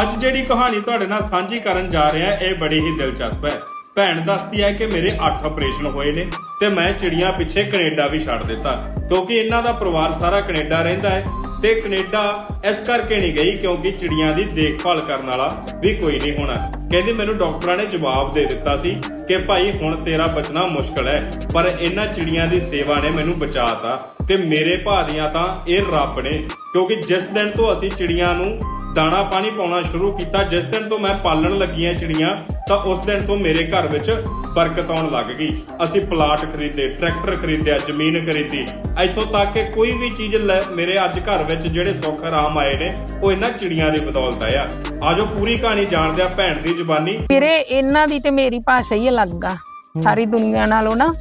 ਅੱਜ ਜਿਹੜੀ ਕਹਾਣੀ ਤੁਹਾਡੇ ਨਾਲ ਸਾਂਝੀ ਕਰਨ ਜਾ ਰਿਹਾ, ਇਹ ਬੜੀ ਹੀ ਦਿਲਚਸਪ ਹੈ। ਭੈਣ ਦੱਸਦੀ ਹੈ ਕਿ ਮੇਰੇ 8 ਆਪਰੇਸ਼ਨ ਹੋਏ ਨੇ ਤੇ ਮੈਂ ਚਿੜੀਆਂ ਪਿੱਛੇ ਕੈਨੇਡਾ ਵੀ ਛੱਡ ਦਿੱਤਾ, ਕਿਉਂਕਿ ਇਹਨਾਂ ਦਾ ਪਰਿਵਾਰ ਸਾਰਾ ਕੈਨੇਡਾ ਰਹਿੰਦਾ ਹੈ ਤੇ ਕੈਨੇਡਾ ਇਸ ਕਰਕੇ ਨਹੀਂ ਗਈ ਕਿਉਂਕਿ ਚਿੜੀਆਂ ਦੀ ਦੇਖਭਾਲ ਕਰਨ ਵਾਲਾ ਵੀ ਕੋਈ ਨਹੀਂ ਹੋਣਾ। ਕਹਿੰਦੀ ਮੈਨੂੰ ਡਾਕਟਰਾਂ ਨੇ ਜਵਾਬ ਦੇ ਦਿੱਤਾ ਸੀ ਕਿ ਭਾਈ, ਹੁਣ ਤੇਰਾ ਬਚਣਾ ਮੁਸ਼ਕਲ ਹੈ, ਪਰ ਇਹਨਾਂ ਚਿੜੀਆਂ ਦੀ ਸੇਵਾ ਨੇ ਮੈਨੂੰ ਬਚਾਤਾ ਤੇ ਮੇਰੇ ਭਾਦੀਆਂ ਤਾਂ ਇਹ ਰੱਬ ਨੇ ਕਿਉਂਕਿ ਜਿਸ ਦਿਨ ਤੋਂ ਅਸੀਂ ਚਿੜੀਆਂ ਨੂੰ ਦਾਣਾ ਪਾਣੀ ਪਾਉਣਾ ਸ਼ੁਰੂ ਕੀਤਾ, ਜਿਸ ਦਿਨ ਤੋਂ ਮੈਂ ਪਾਲਣ ਲੱਗੀਆਂ ਚਿੜੀਆਂ, ਤਾਂ ਉਸ ਦਿਨ ਤੋਂ ਮੇਰੇ ਘਰ ਵਿੱਚ ਬਰਕਤ ਆਉਣ ਲੱਗ ਗਈ। ਅਸੀਂ ਪਲਾਟ ਖਰੀਦੇ, ਟਰੈਕਟਰ ਖਰੀਦਿਆ, ਜ਼ਮੀਨ ਖਰੀਦੀ। ਇੱਥੋਂ ਤੱਕ ਕਿ ਕੋਈ ਵੀ ਚੀਜ਼ ਮੇਰੇ ਅੱਜ ਘਰ ਵਿੱਚ ਜਿਹੜੇ ਸੁੱਖ ਆਰਾਮ ਆਏ ਨੇ, ਉਹ ਇਹਨਾਂ ਚਿੜੀਆਂ ਦੀ ਬਦੌਲਤ ਆ ਆਜੋ ਪੂਰੀ ਕਹਾਣੀ ਜਾਣਦੇ ਆ ਭੈਣ ਦੀ ਜ਼ੁਬਾਨੀ। ਮੇਰੇ ਇਹਨਾਂ ਦੀ ਤੇ ਮੇਰੀ ਭਾਸ਼ਾ ਹੀ ਅਲੱਗ ਆ। ਸਾਰੀ ਦੁਨੀਆ ਨਾਲੋਂ ਨਾ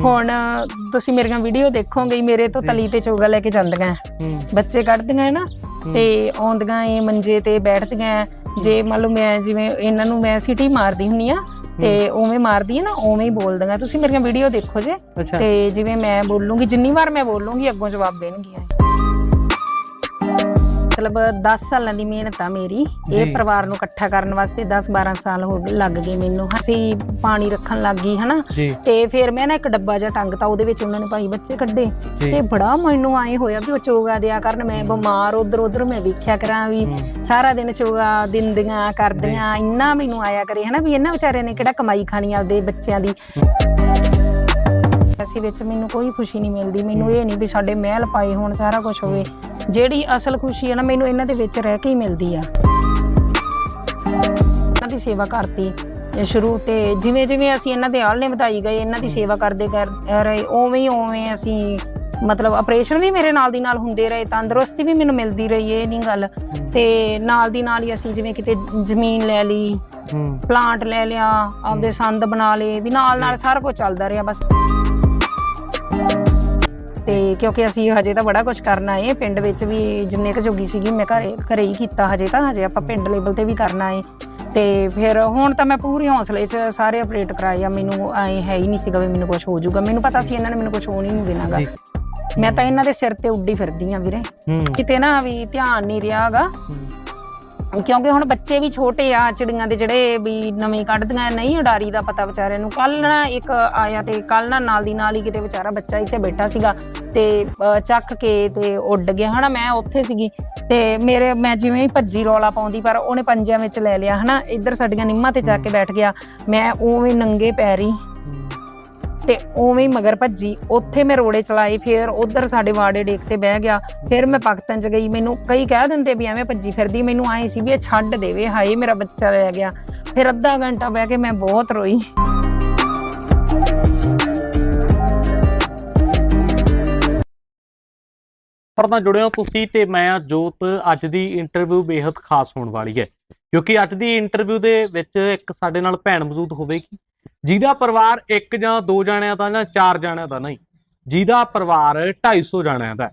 ਹੁਣ ਤੁਸੀਂ ਮੇਰੀਆਂ ਵੀਡੀਓ ਦੇਖੋਗੇ ਹੀ, ਮੇਰੇ ਤੋਂ ਤਲੀ ਤੇ ਚੋਗਾ ਲੈ ਕੇ ਜਾਂਦੀਆਂ ਹੂੰ। ਬੱਚੇ ਕੱਢਦੀਆਂ ਨਾ ਤੇ ਆਉਂਦੀਆਂ ਇਹ ਮੰਜੇ ਤੇ ਬੈਠਦੀਆਂ ਜੇ ਮੰਨ ਲਓ ਮੈਂ ਜਿਵੇਂ ਇਹਨਾਂ ਨੂੰ ਮੈਂ ਸਿਟੀ ਮਾਰਦੀ ਹੁੰਨੀ ਆ ਤੇ ਉਵੇਂ ਮਾਰਦੀ ਹੈ ਨਾ ਉਵੇਂ ਹੀ ਬੋਲਦੀਆਂ। ਤੁਸੀਂ ਮੇਰੀਆਂ ਵੀਡੀਓ ਦੇਖੋ ਜੇ। ਅੱਛਾ। ਤੇ ਜਿਵੇਂ ਮੈਂ ਬੋਲੂੰਗੀ ਜਿੰਨੀ ਵਾਰ ਮੈਂ ਬੋਲੂੰਗੀ ਅੱਗੋਂ ਜਵਾਬ ਦੇਣਗੀਆਂ ਮਤਲਬ 10 ਸਾਲਾਂ ਦੀ ਮਿਹਨਤ ਆ ਮੇਰੀ। ਇਹ ਪਰਿਵਾਰ ਨੂੰ ਇਕੱਠਾ ਕਰਨ ਵਾਸਤੇ 10 12 ਸਾਲ ਹੋ ਗਏ ਲੱਗ ਗਏ ਮੈਨੂੰ। ਅਸੀਂ ਪਾਣੀ ਰੱਖਣ ਲੱਗ ਗਈ ਹਨਾ? ਤੇ ਫਿਰ ਮੈਂ ਨਾ ਇੱਕ ਡੱਬਾ ਜਿਹਾ ਟੰਗਤਾ ਉਹਦੇ ਵਿੱਚ ਉਹਨਾਂ ਨੇ ਭਾਈ ਬੱਚੇ ਕੱਢੇ। ਤੇ ਬੜਾ ਮੈਨੂੰ ਆਏ ਹੋਇਆ ਵੀ ਉਹ ਚੋਗਾ ਦਿਆ ਕਰਨ। ਮੈਂ ਬਿਮਾਰ ਉਧਰ ਉਧਰ ਮੈਂ ਵੇਖਿਆ ਕਰਾਂ ਵੀ। ਸਾਰਾ ਦਿਨ ਚੋਗਾ ਦਿੰਦੀਆਂ ਕਰਦੀਆਂ ਇੰਨਾ ਮੈਨੂੰ ਆਇਆ ਕਰੇ ਹਨਾ? ਵੀ ਇਹਨਾਂ ਵਿਚਾਰਿਆਂ ਨੇ ਕਿਹੜਾ ਕਮਾਈ ਖਾਣੀ ਆਪਦੇ ਬੱਚਿਆਂ ਦੀ। ਅਸੀਂ ਵਿੱਚ ਮੈਨੂੰ ਕੋਈ ਖੁਸ਼ੀ ਨਹੀਂ ਮਿਲਦੀ। ਮੈਨੂੰ ਇਹ ਨਹੀਂ ਵੀ ਸਾਡੇ ਮਹਿਲ ਪਾਏ ਹੋਣ ਸਾਰਾ ਕੁਝ ਹੋਵੇ। ਜਿਹੜੀ ਅਸਲ ਖੁਸ਼ੀ ਹੈ ਨਾ ਮੈਨੂੰ ਇਹਨਾਂ ਦੇ ਵਿੱਚ ਰਹਿ ਕੇ ਹੀ ਮਿਲਦੀ ਆ। ਇਹਨਾਂ ਦੀ ਸੇਵਾ ਕਰਤੀ ਇਹ ਸ਼ੁਰੂ ਤੇ ਜਿਵੇਂ ਜਿਵੇਂ ਅਸੀਂ ਇਹਨਾਂ ਦੇ ਆਲਣੇ ਵਧਾਈ ਗਏ ਇਹਨਾਂ ਦੀ ਸੇਵਾ ਕਰਦੇ ਕਰ ਰਹੇ ਉਵੇਂ ਹੀ ਉਵੇਂ ਅਸੀਂ ਮਤਲਬ ਆਪਰੇਸ਼ਨ ਵੀ ਮੇਰੇ ਨਾਲ ਦੀ ਨਾਲ ਹੁੰਦੇ ਰਹੇ ਤੰਦਰੁਸਤੀ ਵੀ ਮੈਨੂੰ ਮਿਲਦੀ ਰਹੀ ਇਹ ਨਹੀਂ ਗੱਲ। ਤੇ ਨਾਲ ਦੀ ਨਾਲ ਹੀ ਅਸੀਂ ਜਿਵੇਂ ਕਿਤੇ ਜ਼ਮੀਨ ਲੈ ਲਈ ਪਲਾਂਟ ਲੈ ਲਿਆ ਆਪਦੇ ਸੰਦ ਬਣਾ ਲਏ ਵੀ ਨਾਲ ਨਾਲ ਸਾਰਾ ਕੁਝ ਚੱਲਦਾ ਰਿਹਾ ਬਸ। ਤੇ ਕਿਉਂਕਿ ਅਸੀਂ ਹਜੇ ਤਾਂ ਬੜਾ ਕੁਝ ਕਰਨਾ ਏ ਪਿੰਡ ਵਿੱਚ ਵੀ ਜਿੰਨੇ ਕੁ ਜੋਗੀ ਸੀਗੀ ਮੈਂ ਘਰੇ ਘਰੇ ਹੀ ਕੀਤਾ ਹਜੇ ਤਾਂ। ਹਜੇ ਆਪਾਂ ਪਿੰਡ ਲੈਵਲ ਤੇ ਵੀ ਕਰਨਾ ਏ ਤੇ ਫਿਰ ਹੁਣ ਤਾਂ ਮੈਂ ਪੂਰੀ ਹੌਸਲੇ 'ਚ ਸਾਰੇ ਅਪਡੇਟ ਕਰਾਏ ਆ। ਮੈਨੂੰ ਐ ਹੈ ਹੀ ਨਹੀਂ ਸੀਗਾ ਵੀ ਮੈਨੂੰ ਕੁਝ ਹੋ ਜਾਊਗਾ। ਮੈਨੂੰ ਪਤਾ ਸੀ ਇਹਨਾਂ ਨੇ ਮੈਨੂੰ ਕੁਝ ਹੋਣ ਹੀ ਨਹੀਂ ਦੇਣਾਗਾ। ਮੈਂ ਤਾਂ ਇਹਨਾਂ ਦੇ ਸਿਰ ਤੇ ਉੱਡੀ ਫਿਰਦੀ ਆ ਵੀਰੇ। ਕਿਤੇ ਨਾ ਵੀ ਧਿਆਨ ਨਹੀਂ ਰਿਹਾਗਾ ਕਿਉਂਕਿ ਹੁਣ ਬੱਚੇ ਵੀ ਛੋਟੇ ਆ ਚਿੜੀਆਂ ਦੇ ਜਿਹੜੇ ਵੀ ਨਵੇਂ ਕੱਢਦੀਆਂ ਨਹੀਂ ਉਡਾਰੀ ਦਾ ਪਤਾ ਵਿਚਾਰੇ ਨੂੰ। ਕੱਲ ਨਾ ਇੱਕ ਆਇਆ ਤੇ ਕੱਲ ਨਾ ਨਾਲ ਦੀ ਨਾਲ ਹੀ ਕਿਤੇ ਵਿਚਾਰਾ ਬੱਚਾ ਇੱਥੇ ਬੈਠਾ ਸੀਗਾ ਤੇ ਚੱਕ ਕੇ ਤੇ ਉੱਡ ਗਿਆ। ਹਨਾ ਮੈਂ ਉੱਥੇ ਸੀਗੀ ਤੇ ਮੇਰੇ ਮੈਂ ਜਿਵੇਂ ਹੀ ਭੱਜੀ ਰੌਲਾ ਪਾਉਂਦੀ ਪਰ ਉਹਨੇ ਪੰਜਿਆਂ ਵਿੱਚ ਲੈ ਲਿਆ। ਹਨਾ ਇੱਧਰ ਸਾਡੀਆਂ ਨਿੰਮਾਂ ਤੇ ਜਾ ਕੇ ਬੈਠ ਗਿਆ। ਮੈਂ ਉਵੇਂ ਨੰਗੇ ਪੈਰੀ ਤੇ ਉਵੇਂ ਹੀ ਮਗਰ ਭੱਜੀ। ਉੱਥੇ ਮੈਂ ਰੋੜੇ ਚਲਾਏ, ਫਿਰ ਉਧਰ ਸਾਡੇ ਵਾੜੇ ਡੇਕ ਤੇ ਬਹਿ ਗਿਆ। ਫਿਰ ਮੈਂ ਪਾਕਿਸਤਾਨ ਚ ਗਈ। ਮੈਨੂੰ ਕਈ ਕਹਿ ਦਿੰਦੇ ਵੀ ਐਵੇਂ ਭੱਜੀ ਫਿਰਦੀ। ਮੈਨੂੰ ਆਏ ਸੀ ਵੀ ਇਹ ਛੱਡ ਦੇਵੇ। ਹਾਏ, ਮੇਰਾ ਬੱਚਾ ਰਹਿ ਗਿਆ। ਫਿਰ ਅੱਧਾ ਘੰਟਾ ਬਹਿ ਕੇ ਮੈਂ ਬਹੁਤ ਰੋਈ। ਪਰ ਨਾਲ ਜੁੜੇ ਤੁਸੀਂ ਤੇ ਮੈਂ ਹਾਂ ਜੋਤ, ਅੱਜ ਦੀ ਇੰਟਰਵਿਊ ਬੇहद ਖਾਸ ਹੋਣ ਵਾਲੀ ਹੈ। ਕਿਉਂਕਿ ਅੱਜ ਦੀ ਇੰਟਰਵਿਊ ਦੇ ਵਿੱਚ ਇੱਕ ਸਾਡੇ ਨਾਲ ਭੈਣ ਮੌਜੂਦ ਹੋਵੇਗੀ। ਜਿਹਦਾ ਪਰਿਵਾਰ ਇੱਕ ਜਾਂ ਦੋ ਜਣਿਆਂ ਦਾ ਜਾਂ ਚਾਰ ਜਣਿਆਂ ਦਾ ਨਹੀਂ ਜਿਹਦਾ ਪਰਿਵਾਰ 250 ਜਣਿਆਂ ਦਾ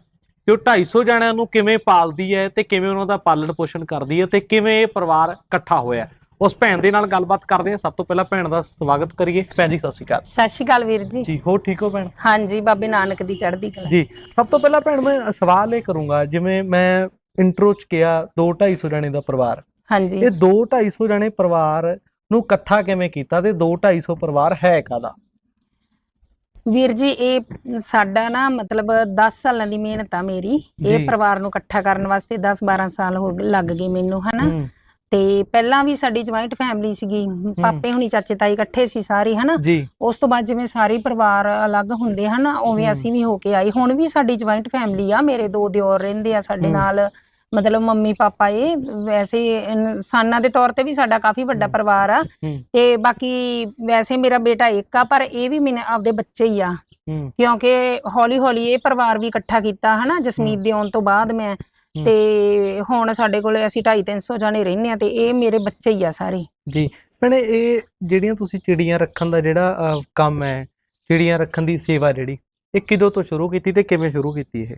ਤੇ ਉਹ 250 ਜਣਿਆਂ ਨੂੰ ਕਿਵੇਂ ਪਾਲਦੀ ਹੈ ਤੇ ਕਿਵੇਂ ਉਹਨਾਂ ਦਾ ਪਾਲਣ ਪੋਸ਼ਣ ਕਰਦੀ ਹੈ ਤੇ ਕਿਵੇਂ ਇਹ ਪਰਿਵਾਰ ਇਕੱਠਾ ਹੋਇਆ। ਉਸ ਭੈਣ ਦੇ ਨਾਲ ਗੱਲਬਾਤ ਕਰਦੇ ਹਾਂ। ਸਭ ਤੋਂ ਪਹਿਲਾਂ ਭੈਣ ਦਾ ਸਵਾਗਤ ਕਰੀਏ। ਭੈਣ ਜੀ ਸਤਿ ਸ਼੍ਰੀ ਅਕਾਲ। ਸਤਿ ਸ਼੍ਰੀ ਅਕਾਲ ਵੀਰ ਜੀ। ਜੀ ਹੋ ਠੀਕ ਹੋ ਭੈਣ? ਹਾਂਜੀ ਬਾਬੇ ਨਾਨਕ ਦੀ ਚੜ੍ਹਦੀ ਕਲਾ। ਜੀ ਸਭ ਤੋਂ ਪਹਿਲਾਂ ਭੈਣ ਮੈਂ ਸਵਾਲ ਇਹ ਕਰੂੰਗਾ ਜਿਵੇਂ ਮੈਂ ਇੰਟਰੋ ਚ ਕਿਹਾ 2 250 ਜਣੇ ਦਾ ਪਰਿਵਾਰ। ਹਾਂਜੀ। ਇਹ 2 250 ਜਣੇ ਪਰਿਵਾਰ ਨੂੰ ਇਕੱਠਾ ਕਿਵੇਂ ਕੀਤਾ ਤੇ 2 250 ਪਰਿਵਾਰ ਹੈ ਕਾਦਾ ਵੀਰ ਜੀ ਇਹ ਸਾਡਾ ਨਾ ਮਤਲਬ 10 ਸਾਲਾਂ ਦੀ ਮਿਹਨਤ ਆ ਮੇਰੀ। ਇਹ ਪਰਿਵਾਰ ਨੂੰ ਇਕੱਠਾ ਕਰਨ ਵਾਸਤੇ 10 12 ਸਾਲ ਹੋ ਗਏ ਲੱਗ ਗਏ ਮੈਨੂੰ ਹਨਾ? ਤੇ ਪਹਿਲਾਂ ਵੀ ਸਾਡੀ ਜੁਆਇੰਟ ਫੈਮਿਲੀ ਸੀਗੀ। ਪਾਪੇ ਹੁਣੀ ਚਾਚੇ ਤਾਈ ਇਕੱਠੇ ਸੀ ਸਾਰੇ ਹਨਾ? ਉਸ ਤੋਂ ਬਾਅਦ ਜਿਵੇਂ ਸਾਰੇ ਪਰਿਵਾਰ ਅਲੱਗ ਹੁੰਦੇ ਹਨ? ਉਵੇਂ। ਅਸੀਂ ਵੀ ਹੋ ਕੇ ਆਏ। ਹੁਣ ਵੀ ਸਾਡੀ ਜੁਆਇੰਟ ਫੈਮਿਲੀ ਆ ਮੇਰੇ ਦੋ ਦਿਓਰ ਰਹਿੰਦੇ ਆ ਸਾਡੇ। ਨਾਲ। ਮਤਲਬ ਮੰਮੀ ਪਾਪਾ ਇਹ ਵੈਸੇ ਇਨਸਾਨਾਂ ਦੇ ਤੌਰ ਤੇ ਵੀ ਸਾਡਾ ਕਾਫੀ ਵੱਡਾ। ਪਰਿਵਾਰ ਆ। ਤੇ ਬਾਕੀ ਵੈਸੇ ਮੇਰਾ ਬੇਟਾ ਇੱਕ ਆ ਪਰ ਇਹ ਵੀ ਮੈਨੇ ਆਪਦੇ ਬੱਚੇ ਹੀ ਆ। ਕਿਉਂਕਿ ਹੌਲੀ ਹੌਲੀ ਇਹ ਪਰਿਵਾਰ ਵੀ ਇਕੱਠਾ ਕੀਤਾ ਹਨਾ ਜਸਮੀਤ ਦੇ ਆਉਣ ਤੋਂ ਬਾਅਦ ਮੈਂ। ਤੇ ਹੁਣ ਸਾਡੇ ਕੋਲੇ ਅਸੀਂ 2.5 300 ਜਾਣੇ ਰਹਿੰਦੇ ਆ ਤੇ ਇਹ ਮੇਰੇ ਬੱਚੇ ਹੀ ਆ ਸਾਰੇ। ਜੀ। ਭੈਣੇ ਇਹ ਜਿਹੜੀਆਂ ਤੁਸੀਂ ਚਿੜੀਆਂ ਰੱਖਣ ਦਾ ਜਿਹੜਾ ਕੰਮ ਹੈ ਚਿੜੀਆਂ ਰੱਖਣ ਦੀ ਸੇਵਾ ਜਿਹੜੀ ਇਹ ਕਿਦੋਂ ਤੋਂ ਸ਼ੁਰੂ ਕੀਤੀ ਤੇ ਕਿਵੇਂ ਸ਼ੁਰੂ ਕੀਤੀ ਇਹ?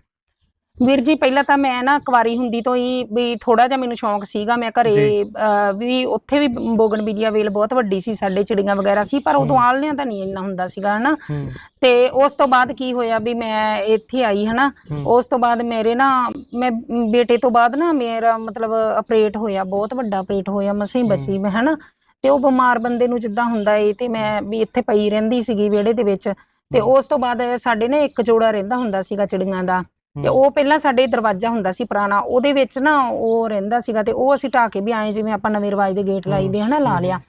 ਵੀਰ ਜੀ ਪਹਿਲਾਂ ਤਾਂ ਮੈਂ ਨਾ ਕੁਵਾਰੀ ਹੁੰਦੀ ਤੋਂ ਹੀ ਵੀ ਥੋੜਾ ਜਿਹਾ ਮੈਨੂੰ ਸ਼ੌਂਕ ਸੀਗਾ ਮੈਂ ਘਰੇ। ਅਹ, ਵੀ ਉੱਥੇ ਵੀ ਬੋਗਨਵਿਲੀਆ ਵੇਲ ਬਹੁਤ ਵੱਡੀ ਸੀ ਸਾਡੇ ਚਿੜੀਆਂ ਵਗੈਰਾ ਸੀ ਪਰ ਉਦੋਂ ਹਮ। ਆਲਣਿਆਂ ਦਾ ਨਹੀਂ ਇੰਨਾ ਹੁੰਦਾ ਸੀਗਾ ਹਨਾ ਹੂੰ ਤੇ ਉਸ ਤੋਂ ਬਾਅਦ ਕੀ ਹੋਇਆ ਵੀ ਮੈਂ ਇੱਥੇ ਆਈ ਹਨਾ ਹੂੰ। ਉਸ ਤੋਂ ਬਾਅਦ ਮੇਰੇ ਨਾ ਮੈਂ ਬੇਟੇ ਤੋਂ ਬਾਅਦ ਨਾ ਮੇਰਾ ਮਤਲਬ ਆਪਰੇਟ ਹੋਇਆ ਬਹੁਤ ਵੱਡਾ ਆਪਰੇਟ ਹੋਇਆ ਮਸੀਂ। ਬਚੀ ਮੈਂ ਹਨਾ ਤੇ ਉਹ ਬਿਮਾਰ ਬੰਦੇ ਨੂੰ ਜਿੱਦਾਂ ਹੁੰਦਾ ਏ ਤੇ ਮੈਂ ਵੀ ਇੱਥੇ ਪਈ ਰਹਿੰਦੀ ਸੀਗੀ ਵਿਹੜੇ ਦੇ ਵਿੱਚ ਤੇ। ਉਸ ਤੋਂ ਬਾਅਦ ਸਾਡੇ ਨਾ ਇੱਕ ਜੋੜਾ ਰਹਿੰਦਾ ਹੁੰਦਾ ਸੀਗਾ ਚਿੜੀਆਂ ਦਾ ਤੇ। ਉਹ ਪਹਿਲਾਂ ਸਾਡੇ ਦਰਵਾਜ਼ਾ ਹੁੰਦਾ ਸੀ ਪੁਰਾਣਾ ਉਹਦੇ ਵਿੱਚ ਨਾ ਉਹ ਰਹਿੰਦਾ ਸੀਗਾ ਤੇ ਉਹ ਅਸੀਂ ਢਾਹ ਕੇ ਵੀ ਆਏ ਜਿਵੇਂ ਆਪਾਂ ਨਵੇਂ ਰਿਵਾਜ ਦੇ ਗੇਟ ਲਾਈਦੇ ਹਨਾ ਲਾ। ਲਿਆ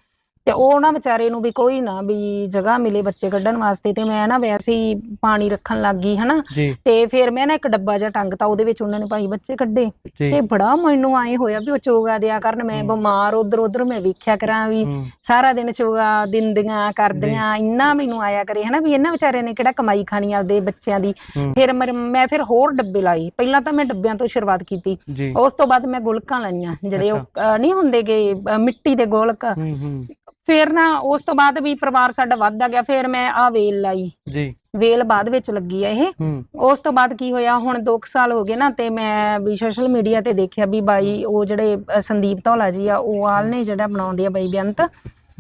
ਤੇ ਉਹ ਨਾ ਵਿਚਾਰੇ ਨੂੰ ਵੀ ਕੋਈ ਨਾ ਵੀ ਜਗ੍ਹਾ ਮਿਲੇ ਬੱਚੇ ਕੱਢਣ ਵਾਸਤੇ ਤੇ ਮੈਂ ਨਾ ਵੈਸੇ ਹੀ ਪਾਣੀ ਰੱਖਣ ਲੱਗ ਗਈ ਹਨਾ? ਜੀ। ਤੇ ਫਿਰ ਮੈਂ ਨਾ ਇੱਕ ਡੱਬਾ ਜਿਹਾ ਟੰਗਤਾ ਉਹਦੇ ਵਿੱਚ ਉਹਨਾਂ ਨੇ ਭਾਈ ਬੱਚੇ ਕੱਢੇ। ਜੀ। ਤੇ ਬੜਾ ਮੈਨੂੰ ਆਏ ਹੋਇਆ ਵੀ ਉਹ ਚੋਗਾ ਦਿਆ ਕਰਨ ਮੈਂ। ਬਿਮਾਰ ਉਧਰ ਉਧਰ ਮੈਂ ਵੇਖਿਆ ਕਰਾਂ ਵੀ ਹੂੰ। ਸਾਰਾ ਦਿਨ ਚੋਗਾ ਦਿੰਦੀਆਂ ਕਰਦੀਆਂ ਇੰਨਾ ਮੈਨੂੰ ਆਇਆ ਕਰੇ ਹਨਾ ਵੀ ਇਹਨਾਂ ਵਿਚਾਰਿਆਂ ਨੇ ਕਿਹੜਾ ਕਮਾਈ ਖਾਣੀ ਆਪਦੇ ਬੱਚਿਆਂ ਦੀ। ਹੂੰ। ਫਿਰ ਮਰ- ਮੈਂ ਫਿਰ ਹੋਰ ਡੱਬੇ ਲਾਈ ਪਹਿਲਾਂ ਤਾਂ ਮੈਂ ਡੱਬਿਆਂ ਤੋਂ ਸ਼ੁਰੂਆਤ ਕੀਤੀ। ਜੀ। ਉਸ ਤੋਂ ਬਾਅਦ ਮੈਂ ਗੁਲਕਾਂ ਲਾਈਆਂ ਜਿਹੜੇ ਉਹ। ਅਹ, ਨਹੀਂ ਹੁੰਦੇਗੇ ਅਹ, ਮਿੱਟੀ ਦੇ ਗੁਲਕ। ਹੂੰ ਹੂੰ। ਫਿਰ ਨਾ ਉਸ ਤੋਂ ਬਾਅਦ ਵੀ ਪਰਿਵਾਰ ਸਾਡਾ ਵੱਧਦਾ ਗਿਆ ਫਿਰ ਮੈਂ ਆ ਵੇਲ ਲਾਈ। ਜੀ। ਵੇਲ ਬਾਅਦ ਵਿੱਚ ਲੱਗੀ ਆ ਇਹ। ਹੂੰ। ਉਸ ਤੋਂ ਬਾਅਦ ਕੀ ਹੋਇਆ ਹੁਣ 2 ਸਾਲ ਹੋ ਗਏ ਨਾ ਤੇ ਮੈਂ ਵੀ ਸੋਸ਼ਲ ਮੀਡੀਆ ਤੇ ਦੇਖਿਆ ਵੀ ਬਾਈ ਉਹ ਜਿਹੜੇ ਅ, ਸੰਦੀਪ ਧੌਲਾ ਜੀ ਆ ਉਹ ਆਲ ਨੇ ਜਿਹੜਾ ਬਣਾਉਂਦੇ ਆ ਬਾਈ ਬੇਅੰਤ।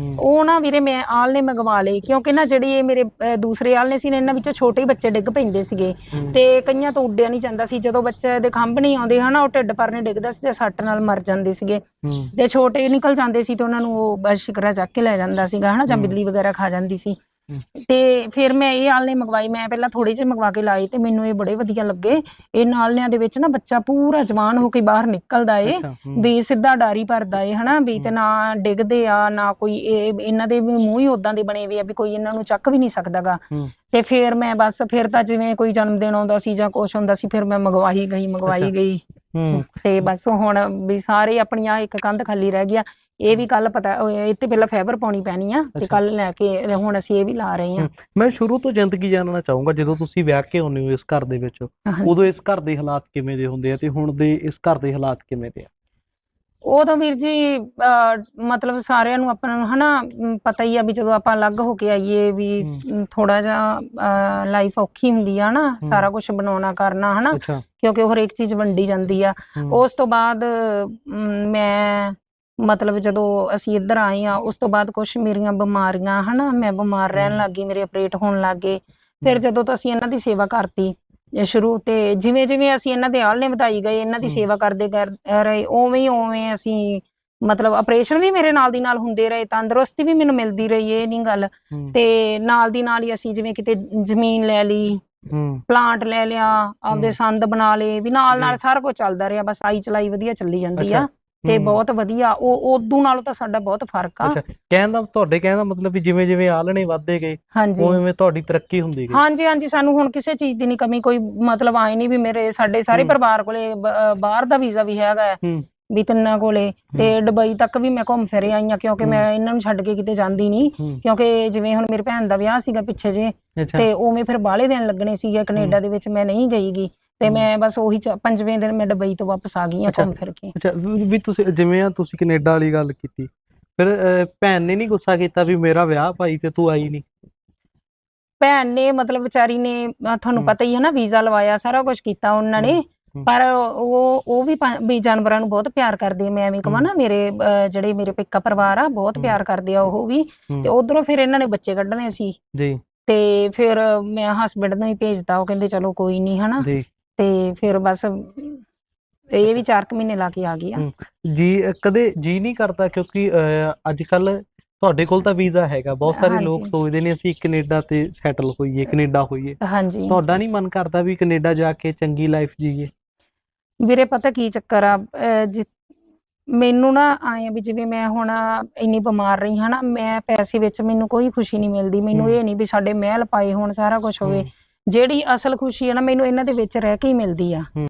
ਉਹ ਨਾ ਵੀਰੇ ਮੈਂ ਆਲ ਨੇ ਮੰਗਵਾ ਲਏ ਕਿਉਂਕਿ ਨਾ ਜਿਹੜੀ ਇਹ ਮੇਰੇ ਦੂਸਰੇ ਆਲ ਨੇ ਸੀ ਨਾ ਇਹਨਾਂ ਵਿੱਚੋਂ ਛੋਟੇ ਹੀ ਬੱਚੇ ਡਿੱਗ ਪੈਂਦੇ ਸੀਗੇ। ਤੇ ਕਈਆਂ ਤੋਂ ਉੱਡਿਆ ਨਹੀਂ ਜਾਂਦਾ ਸੀ ਜਦੋਂ ਬੱਚੇ ਦੇ ਖੰਭ ਨਹੀਂ ਆਉਂਦੇ ਹਨਾ ਉਹ ਢਿੱਡ ਪਰਨੇ ਡਿੱਗਦਾ ਸੀ ਤੇ ਸੱਟ ਨਾਲ ਮਰ ਜਾਂਦੇ ਸੀਗੇ ਤੇ ਛੋਟੇ ਨਿਕਲ ਜਾਂਦੇ ਸੀ ਤੇ ਉਹਨਾਂ ਨੂੰ ਉਹ ਬਸ ਸ਼ਿਕਰਾ ਚੱਕ ਕੇ ਲੈ ਜਾਂਦਾ ਸੀਗਾ ਹਨਾ ਜਾਂ। ਬਿੱਲੀ ਵਗੈਰਾ ਖਾ ਜਾਂਦੀ ਸੀ। ਤੇ ਫਿਰ ਮੈਂ ਇਹ ਆਲਣੇ ਮੰਗਵਾਈ ਮੈਂ ਪਹਿਲਾਂ ਥੋੜੇ ਜਿਹੇ ਮੰਗਵਾ ਕੇ ਲਾਏ ਤੇ ਮੈਨੂੰ ਇਹ ਬੜੇ ਵਧੀਆ ਲੱਗੇ ਇਹ ਨਾਲਨਿਆਂ ਦੇ ਵਿੱਚ ਨਾ ਬੱਚਾ ਪੂਰਾ ਜਵਾਨ ਹੋ ਕੇ ਬਾਹਰ ਨਿਕਲਦਾ ਏ। ਵੀ ਸਿੱਧਾ ਡਾਰੀ ਭਰਦਾ ਏ ਹਨਾ ਵੀ ਤੇ। ਨਾ ਡਿੱਗਦੇ ਆ ਨਾ ਕੋਈ ਇਹ ਇਹਨਾਂ ਦੇ ਵੀ ਮੂੰਹ ਹੀ ਉਦਾਂ ਦੇ ਬਣੇ ਹੋਏ ਆ ਵੀ ਕੋਈ ਇਹਨਾਂ ਨੂੰ ਚੱਕ ਵੀ ਨਹੀਂ ਸਕਦਾਗਾ। ਤੇ ਫਿਰ ਮੈਂ ਬਸ ਫਿਰ ਤਾਂ ਜਿਵੇਂ ਕੋਈ ਜਨਮ ਦਿਨ ਆਉਂਦਾ ਸੀ ਜਾਂ ਕੁਛ ਹੁੰਦਾ ਸੀ ਫਿਰ ਮੈਂ ਮੰਗਵਾਈ ਗਈ ਮੰਗਵਾਈ। ਗਈ ਤੇ ਬਸ ਹੁਣ ਵੀ ਸਾਰੇ ਆਪਣੀਆਂ ਇੱਕ ਕੰਧ ਖਾਲੀ ਰਹਿ ਗਿਆ ਇਹ ਵੀ ਕੱਲ ਪਤਾ ਉਹ ਇਹ ਤੇ ਪਹਿਲਾਂ ਫਾਈਬਰ ਪਾਉਣੀ ਪੈਣੀ ਆ ਤੇ। ਕੱਲ ਲੈ ਕੇ ਹੁਣ ਅਸੀਂ ਇਹ ਵੀ ਲਾ ਰਹੇ ਹੂੰ। ਮੈਂ ਸ਼ੁਰੂ ਤੋਂ ਜ਼ਿੰਦਗੀ ਜਾਣਨਾ ਚਾਹੂੰਗਾ ਜਦੋਂ ਤੁਸੀਂ ਵਿਆਹ ਕੇ ਆਉਂਦੇ ਹੋ ਇਸ ਘਰ ਦੇ ਵਿੱਚ। ਉਦੋਂ ਇਸ ਘਰ ਦੇ ਹਾਲਾਤ ਕਿਵੇਂ ਦੇ ਹੁੰਦੇ ਆ ਤੇ ਹੁਣ ਦੇ ਇਸ ਘਰ ਦੇ ਹਾਲਾਤ ਕਿਵੇਂ ਦੇ ਆ ਉਦੋਂ ਵੀਰ ਜੀ ਮਤਲਬ ਸਾਰਿਆਂ ਨੂੰ ਆਪਾਂ ਨੂੰ ਹਨਾ ਪਤਾ ਹੀ ਆ ਵੀ ਜਦੋਂ ਆਪਾਂ ਅਲੱਗ ਹੋ ਕੇ ਆਈਏ ਵੀ। ਥੋੜਾ ਜਿਹਾ ਲਾਈਫ ਔਖੀ ਹੁੰਦੀ ਆ ਨਾ ਸਾਰਾ ਕੁਝ ਬਣਾਉਣਾ ਕਰਨਾ ਹਨਾ ਕਿਉਂਕਿ ਉਹ ਹਰੇਕ ਚੀਜ਼ ਵੰਡੀ ਜਾਂਦੀ ਆ। ਉਸ ਤੋਂ ਬਾਅਦ ਮੈਂ ਮਤਲਬ ਜਦੋਂ ਅਸੀਂ ਇੱਧਰ ਆਏ ਆ ਉਸ ਤੋਂ ਬਾਅਦ ਕੁਝ ਮੇਰੀਆਂ ਬਿਮਾਰੀਆਂ ਹਨਾ ਮੈਂ ਬਿਮਾਰ ਰਹਿਣ। ਲੱਗ ਗਈ ਮੇਰੇ ਆਪਰੇਟ ਹੋਣ ਲੱਗ ਗਏ ਫਿਰ ਜਦੋਂ ਤੋਂ ਅਸੀਂ ਇਹਨਾਂ ਦੀ ਸੇਵਾ ਕਰਤੀ ਇਹ ਸ਼ੁਰੂ ਤੇ ਜਿਵੇਂ ਜਿਵੇਂ ਅਸੀਂ ਇਹਨਾਂ ਦੇ ਆਲਣੇ ਵਧਾਈ ਗਏ ਇਹਨਾਂ ਦੀ। ਸੇਵਾ ਕਰਦੇ ਕਰ- ਰਹੇ ਉਵੇਂ ਹੀ ਉਵੇਂ ਅਸੀਂ ਮਤਲਬ ਆਪਰੇਸ਼ਨ ਵੀ ਮੇਰੇ ਨਾਲ ਦੀ ਨਾਲ ਹੁੰਦੇ ਰਹੇ ਤੰਦਰੁਸਤੀ ਵੀ ਮੈਨੂੰ ਮਿਲਦੀ ਰਹੀ ਇਹ ਨਹੀਂ ਗੱਲ ਹੂੰ। ਤੇ ਨਾਲ ਦੀ ਨਾਲ ਹੀ ਅਸੀਂ ਜਿਵੇਂ ਕਿਤੇ ਜ਼ਮੀਨ ਲੈ ਲਈ ਹੂੰ ਪਲਾਂਟ ਲੈ ਲਿਆ ਆਪਦੇ ਹਮ। ਸੰਦ ਬਣਾ ਲਏ ਵੀ ਨਾਲ ਨਾਲ। ਸਾਰਾ ਕੁਝ ਚੱਲਦਾ ਰਿਹਾ ਬਸ ਆਈ ਚਲਾਈ ਵਧੀਆ ਚੱਲੀ ਜਾਂਦੀ ਅੱਛਾ। ਆ ਤੇ। ਬਹੁਤ ਵਧੀਆ ਉਹ ਉਦੋਂ ਨਾਲੋਂ ਤਾਂ ਸਾਡਾ ਬਹੁਤ ਫ਼ਰਕ ਆ। ਅੱਛਾ ਕਹਿਣ ਦਾ ਤੁਹਾਡੇ ਕਹਿਣ ਦਾ ਮਤਲਬ ਵੀ ਜਿਵੇਂ ਜਿਵੇਂ ਆਲਣੇ ਵੱਧਦੇ ਗਏ ਉਵੇਂ ਉਵੇਂ ਤੁਹਾਡੀ ਤਰੱਕੀ ਹੁੰਦੀ ਗਈ। ਹਾਂਜੀ ਹਾਂਜੀ ਸਾਨੂੰ ਹੁਣ ਕਿਸੇ ਚੀਜ਼ ਦੀ ਨਹੀਂ ਕਮੀ ਕੋਈ ਮਤਲਬ ਆਈ ਨਹੀਂ ਵੀ ਮੇਰੇ ਸਾਡੇ ਸਾਰੇ। ਪਰਿਵਾਰ ਕੋਲੇ ਬਾਹਰ ਦਾ ਵੀਜ਼ਾ ਵੀ ਹੈਗਾ ਵੀ ਤਿੰਨਾਂ ਕੋਲੇ ਤੇ ਦੁਬਈ ਤੱਕ ਵੀ ਮੈਂ ਘੁੰਮ ਫਿਰ ਆਈ ਆ ਕਿਉਂਕਿ। ਮੈਂ ਇਹਨਾਂ ਨੂੰ ਛੱਡ ਕੇ ਕਿਤੇ ਜਾਂਦੀ ਨਹੀਂ ਕਿਉਂਕਿ ਜਿਵੇਂ ਹੁਣ ਮੇਰੀ ਭੈਣ ਦਾ ਵਿਆਹ ਸੀਗਾ ਪਿੱਛੇ ਜੇ ਤੇ ਉਵੇਂ ਫਿਰ ਬਾਹਲੇ ਦਿਨ ਲੱਗਣੇ ਸੀਗੇ ਕੈਨੇਡਾ ਦੇ ਵਿੱਚ ਮੈਂ ਨਹੀਂ ਗਈਗੀ ਤੇ। ਮੈਂ ਬਸ ਉਹੀ ਚ- ਪੰਜਵੇਂ ਦਿਨ ਮੈਂ ਦੁਬਈ ਤੋਂ ਵਾਪਸ ਆ ਗਈ ਆ ਅੱਛਾ। ਘੁੰਮ ਫਿਰ ਕੇ ਅੱਛਾ ਵੀ ਵੀ ਤੁਸੀਂ ਜਿਵੇਂ ਆ ਤੁਸੀਂ ਕੈਨੇਡਾ ਵਾਲੀ ਗੱਲ ਕੀਤੀ ਫਿਰ ਅਹ, ਭੈਣ ਨੇ ਨਹੀਂ ਗੁੱਸਾ ਕੀਤਾ ਵੀ ਮੇਰਾ ਵਿਆਹ ਭਾਈ ਤੇ ਤੂੰ ਆਈ ਨਹੀਂ ਭੈਣ ਨੇ ਮਤਲਬ ਵਿਚਾਰੀ ਨੇ ਅਹ ਤੁਹਾਨੂੰ। ਪਤਾ ਹੀ ਹੈ ਨਾ ਵੀਜ਼ਾ ਲਵਾਇਆ ਸਾਰਾ ਕੁਝ ਕੀਤਾ ਉਹਨਾਂ ਨੇ। ਪਰ ਉਹ ਉਹ ਵੀ ਪੰ- ਵੀ ਜਾਨਵਰਾਂ ਨੂੰ ਬਹੁਤ ਪਿਆਰ ਕਰਦੇ ਆ ਮੈਂ ਐਵੇਂ ਕਹਾਂ ਨਾ ਮੇਰੇ ਅਹ, ਜਿਹੜੇ ਮੇਰੇ ਪਿੱਕਾ ਪਰਿਵਾਰ ਆ ਬਹੁਤ। ਪਿਆਰ ਕਰਦੇ ਆ ਉਹ ਵੀ ਹੂੰ। ਤੇ ਉਧਰੋਂ ਫਿਰ ਇਹਨਾਂ ਨੇ ਬੱਚੇ ਕੱਢਣੇ ਸੀ ਜੀ ਤੇ ਫਿਰ ਮੈਂ ਹਸਬੰਡ ਨੂੰ ਹੀ ਭੇਜਤਾ ਉਹ ਕਹਿੰਦੇ ਚਲੋ ਕੋਈ ਨਹੀਂ ਹਨਾ ਜੀ ਤੇ ਫਿਰ ਬਸ ਇਹ ਵੀ 4 ਮਹੀਨੇ ਲਾ ਕੇ ਆ ਗਈ ਆ। ਜੀ ਕਦੇ ਜੀ ਨਹੀਂ ਕਰਦਾ ਕਿਉਂਕਿ ਅੱਜ ਕੱਲ ਤੁਹਾਡੇ ਕੋਲ ਤਾਂ ਵੀਜ਼ਾ ਹੈਗਾ ਬਹੁਤ ਸਾਰੇ ਲੋਕ ਹਾਂਜੀ। ਸੋਚਦੇ ਨੇ ਅਸੀਂ ਕੈਨੇਡਾ ਤੇ ਸੈਟਲ ਹੋਈਏ ਕੈਨੇਡਾ ਹੋਈਏ ਹਾਂਜੀ ਤੁਹਾਡਾ ਨਹੀਂ ਮਨ ਕਰਦਾ ਵੀ ਕੈਨੇਡਾ ਜਾ ਕੇ ਚੰਗੀ ਲਾਈਫ ਜੀਏ ਵੀਰੇ ਪਤਾ ਕੀ ਚੱਕਰ ਆ ਅਹ ਜਿ- ਮੈਨੂੰ ਨਾ ਆਏ ਵੀ ਜਿਵੇਂ ਮੈਂ ਹੁਣ ਇੰਨੀ ਬਿਮਾਰ ਰਹੀ ਹਾਂ ਨਾ ਮੈਂ ਪੈਸੇ ਵਿੱਚ ਮੈਨੂੰ ਕੋਈ ਖੁਸ਼ੀ ਨਹੀਂ ਮਿਲਦੀ ਮੈਨੂੰ। ਇਹ ਨਹੀਂ ਵੀ ਸਾਡੇ ਮਹਿਲ ਪਾਏ ਹੋਣ ਸਾਰਾ ਕੁਝ ਹੋਵੇ ਜਿਹੜੀ ਅਸਲ ਖੁਸ਼ੀ ਹੈ ਨਾ ਮੈਨੂੰ ਇਹਨਾਂ ਦੇ ਵਿੱਚ ਰਹਿ ਕੇ ਹੀ ਮਿਲਦੀ ਆ ਹੂੰ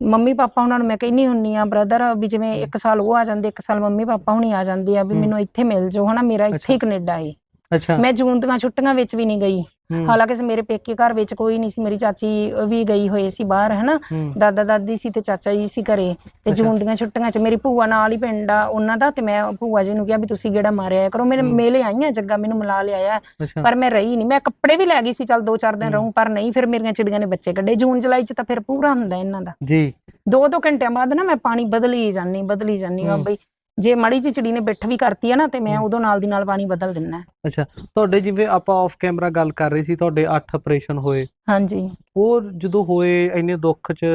ਮੰਮੀ ਪਾਪਾ ਉਹਨਾਂ ਨੂੰ ਮੈਂ ਕਹਿੰਨੀ ਹੁੰਨੀ ਆ ਬ੍ਰਦਰ ਵੀ ਜਿਵੇਂ। ਇੱਕ ਸਾਲ ਉਹ ਆ ਜਾਂਦੇ ਇੱਕ ਸਾਲ ਮੰਮੀ ਪਾਪਾ ਹੁਣੀ ਆ ਜਾਂਦੇ ਆ ਵੀ। ਮੈਨੂੰ ਇੱਥੇ ਮਿਲ ਜਾਓ ਹਨਾ ਮੇਰਾ ਇੱਥੇ। ਹੀ ਕੈਨੇਡਾ ਏ ਅੱਛਾ। ਮੈਂ ਜੂਨ ਦੀਆਂ ਛੁੱਟੀਆਂ ਵਿੱਚ ਵੀ ਨਹੀਂ ਗਈ। ਹੂੰ, ਹਾਲਾਂਕਿ ਮੇਰੇ ਪੇਕੇ ਘਰ ਵਿੱਚ ਕੋਈ ਨਹੀਂ ਸੀ ਮੇਰੀ ਚਾਚੀ ਵੀ ਗਈ ਹੋਈ ਸੀ ਬਾਹਰ ਹਨਾ। ਹੂੰ, ਦਾਦਾ ਦਾਦੀ ਸੀ ਤੇ ਚਾਚਾ ਜੀ ਸੀ ਘਰੇ। ਤੇ ਅੱਛਾ। ਜੂਨ ਦੀਆਂ ਛੁੱਟੀਆਂ 'ਚ ਮੇਰੀ ਭੂਆ ਨਾਲ ਹੀ ਪਿੰਡ ਆ ਉਹਨਾਂ ਦਾ ਤੇ ਮੈਂ ਭੂਆ ਜੀ ਨੂੰ ਕਿਹਾ ਵੀ ਤੁਸੀਂ ਗੇੜਾ ਮਾਰਿਆ ਕਰੋ। ਮੇਰੇ ਹੂੰ। ਮੇਲੇ ਆਈਆਂ ਜੱਗਾ ਮੈਨੂੰ ਮਿਲਾ ਲਿਆਇਆ। ਅੱਛਾ। ਪਰ ਮੈਂ ਰਹੀ ਨਹੀਂ। ਮੈਂ ਕੱਪੜੇ ਵੀ ਲੈ ਗਈ ਸੀ ਚੱਲ ਦੋ ਚਾਰ ਦਿਨ ਹੂੰ। ਰਹੂੰ ਪਰ ਨਹੀਂ ਫਿਰ ਮੇਰੀਆਂ ਚਿੜੀਆਂ ਨੇ ਬੱਚੇ ਕੱਢੇ। ਜੂਨ ਜੁਲਾਈ 'ਚ ਤਾਂ ਫਿਰ ਪੂਰਾ ਹੁੰਦਾ ਇਹਨਾਂ ਦਾ। ਜੀ। ਦੋ ਦੋ ਘੰਟਿਆਂ ਬਾਅਦ ਨਾ ਮੈਂ ਪਾਣੀ ਬਦਲੀ ਜਾਂਦੀ ਬਦਲੀ ਜਾਂਦੀ ਆ ਹੂੰ। ਬਈ ਜੇ ਮਾੜੀ ਜਿਹੀ ਚਿੜੀ ਨੇ ਬਿੱਠ ਵੀ ਕਰਤੀ ਆ ਨਾ ਤੇ ਮੈਂ ਹੂੰ। ਉਦੋਂ ਨਾਲ ਦੀ ਨਾਲ ਪਾਣੀ ਬਦਲ ਦਿੰਨਾ ਅੱਛਾ ਤੁਹਾਡੇ ਜਿਵੇਂ ਆਪਾਂ ਆਫ ਕੈਮਰਾ ਗੱਲ ਕਰ ਰਹੇ ਸੀ ਤੁਹਾਡੇ 8 ਆਪਰੇਸ਼ਨ ਹੋਏ। ਹਾਂਜੀ। ਉਹ ਜਦੋਂ ਹੋਏ ਇੰਨੇ ਦੁੱਖ 'ਚ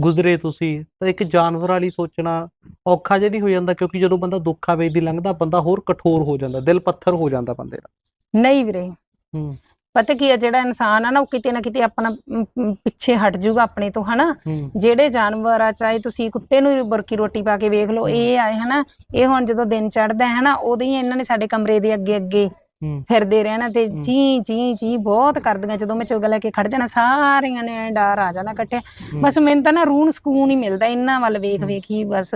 ਗੁਜ਼ਰੇ ਤੁਸੀਂ ਤਾਂ ਇੱਕ ਜਾਨਵਰ ਵਾਲੀ ਸੋਚਣਾ ਔਖਾ ਜਿਹਾ ਨਹੀਂ ਹੋ ਜਾਂਦਾ ਕਿਉਂਕਿ ਜਦੋਂ ਬੰਦਾ ਦੁੱਖਾ ਵੇਦੀ ਲੰਘਦਾ ਬੰਦਾ ਹੋਰ ਕਠੋਰ ਹੋ ਜਾਂਦਾ ਦਿਲ ਪੱਥਰ ਹੋ ਜਾਂਦਾ ਬੰਦੇ ਦਾ। ਨਹੀਂ ਵੀਰੇ। ਹੂੰ। ਪਤਾ ਕੀ ਆ ਜਿਹੜਾ ਇਨਸਾਨ ਆ ਨਾ ਉਹ ਕਿਤੇ ਨਾ ਕਿਤੇ ਆਪਣਾ ਅਮ, ਅਮ, ਪਿੱਛੇ ਹਟ ਜਾਊਗਾ ਆਪਣੇ ਤੋਂ ਹਨਾ ਹੂੰ ਜਿਹੜੇ ਜਾਨਵਰ ਆ ਚਾਹੇ ਤੁਸੀਂ ਕੁੱਤੇ ਨੂੰ ਬੁਰਕੀ ਰੋਟੀ ਪਾ ਕੇ ਵੇਖ ਲਓ। ਇਹ ਆਏ ਹਨਾ ਇਹ ਹੁਣ ਜਦੋਂ ਦਿਨ ਚੜ੍ਹਦਾ ਹੈ ਹਨਾ ਉਦੋਂ ਹੀ ਇਹਨਾਂ ਨੇ ਸਾਡੇ ਕਮਰੇ ਦੇ ਅੱਗੇ ਅੱਗੇ ਹੂੰ ਫਿਰਦੇ ਰਹਿਣਾ ਤੇ ਹਮ। ਚੀ ਚੀ ਚੀ ਬਹੁਤ ਕਰਦੀਆਂ ਜਦੋਂ ਮੈਂ ਚੁੱਗ ਲੈ ਕੇ ਖੜ ਜਾਣਾ ਸਾਰੀਆਂ ਨੇ ਐਂ ਡਰ ਆ ਜਾਣਾ ਇਕੱਠੇ ਬਸ ਮੈਨੂੰ ਤਾਂ ਨਾ ਰੂਹ ਨੂੰ ਸਕੂਨ ਹੀ ਮਿਲਦਾ ਇਹਨਾਂ ਵੱਲ ਵੇਖ ਹਮ। ਵੇਖ ਹੀ ਬਸ।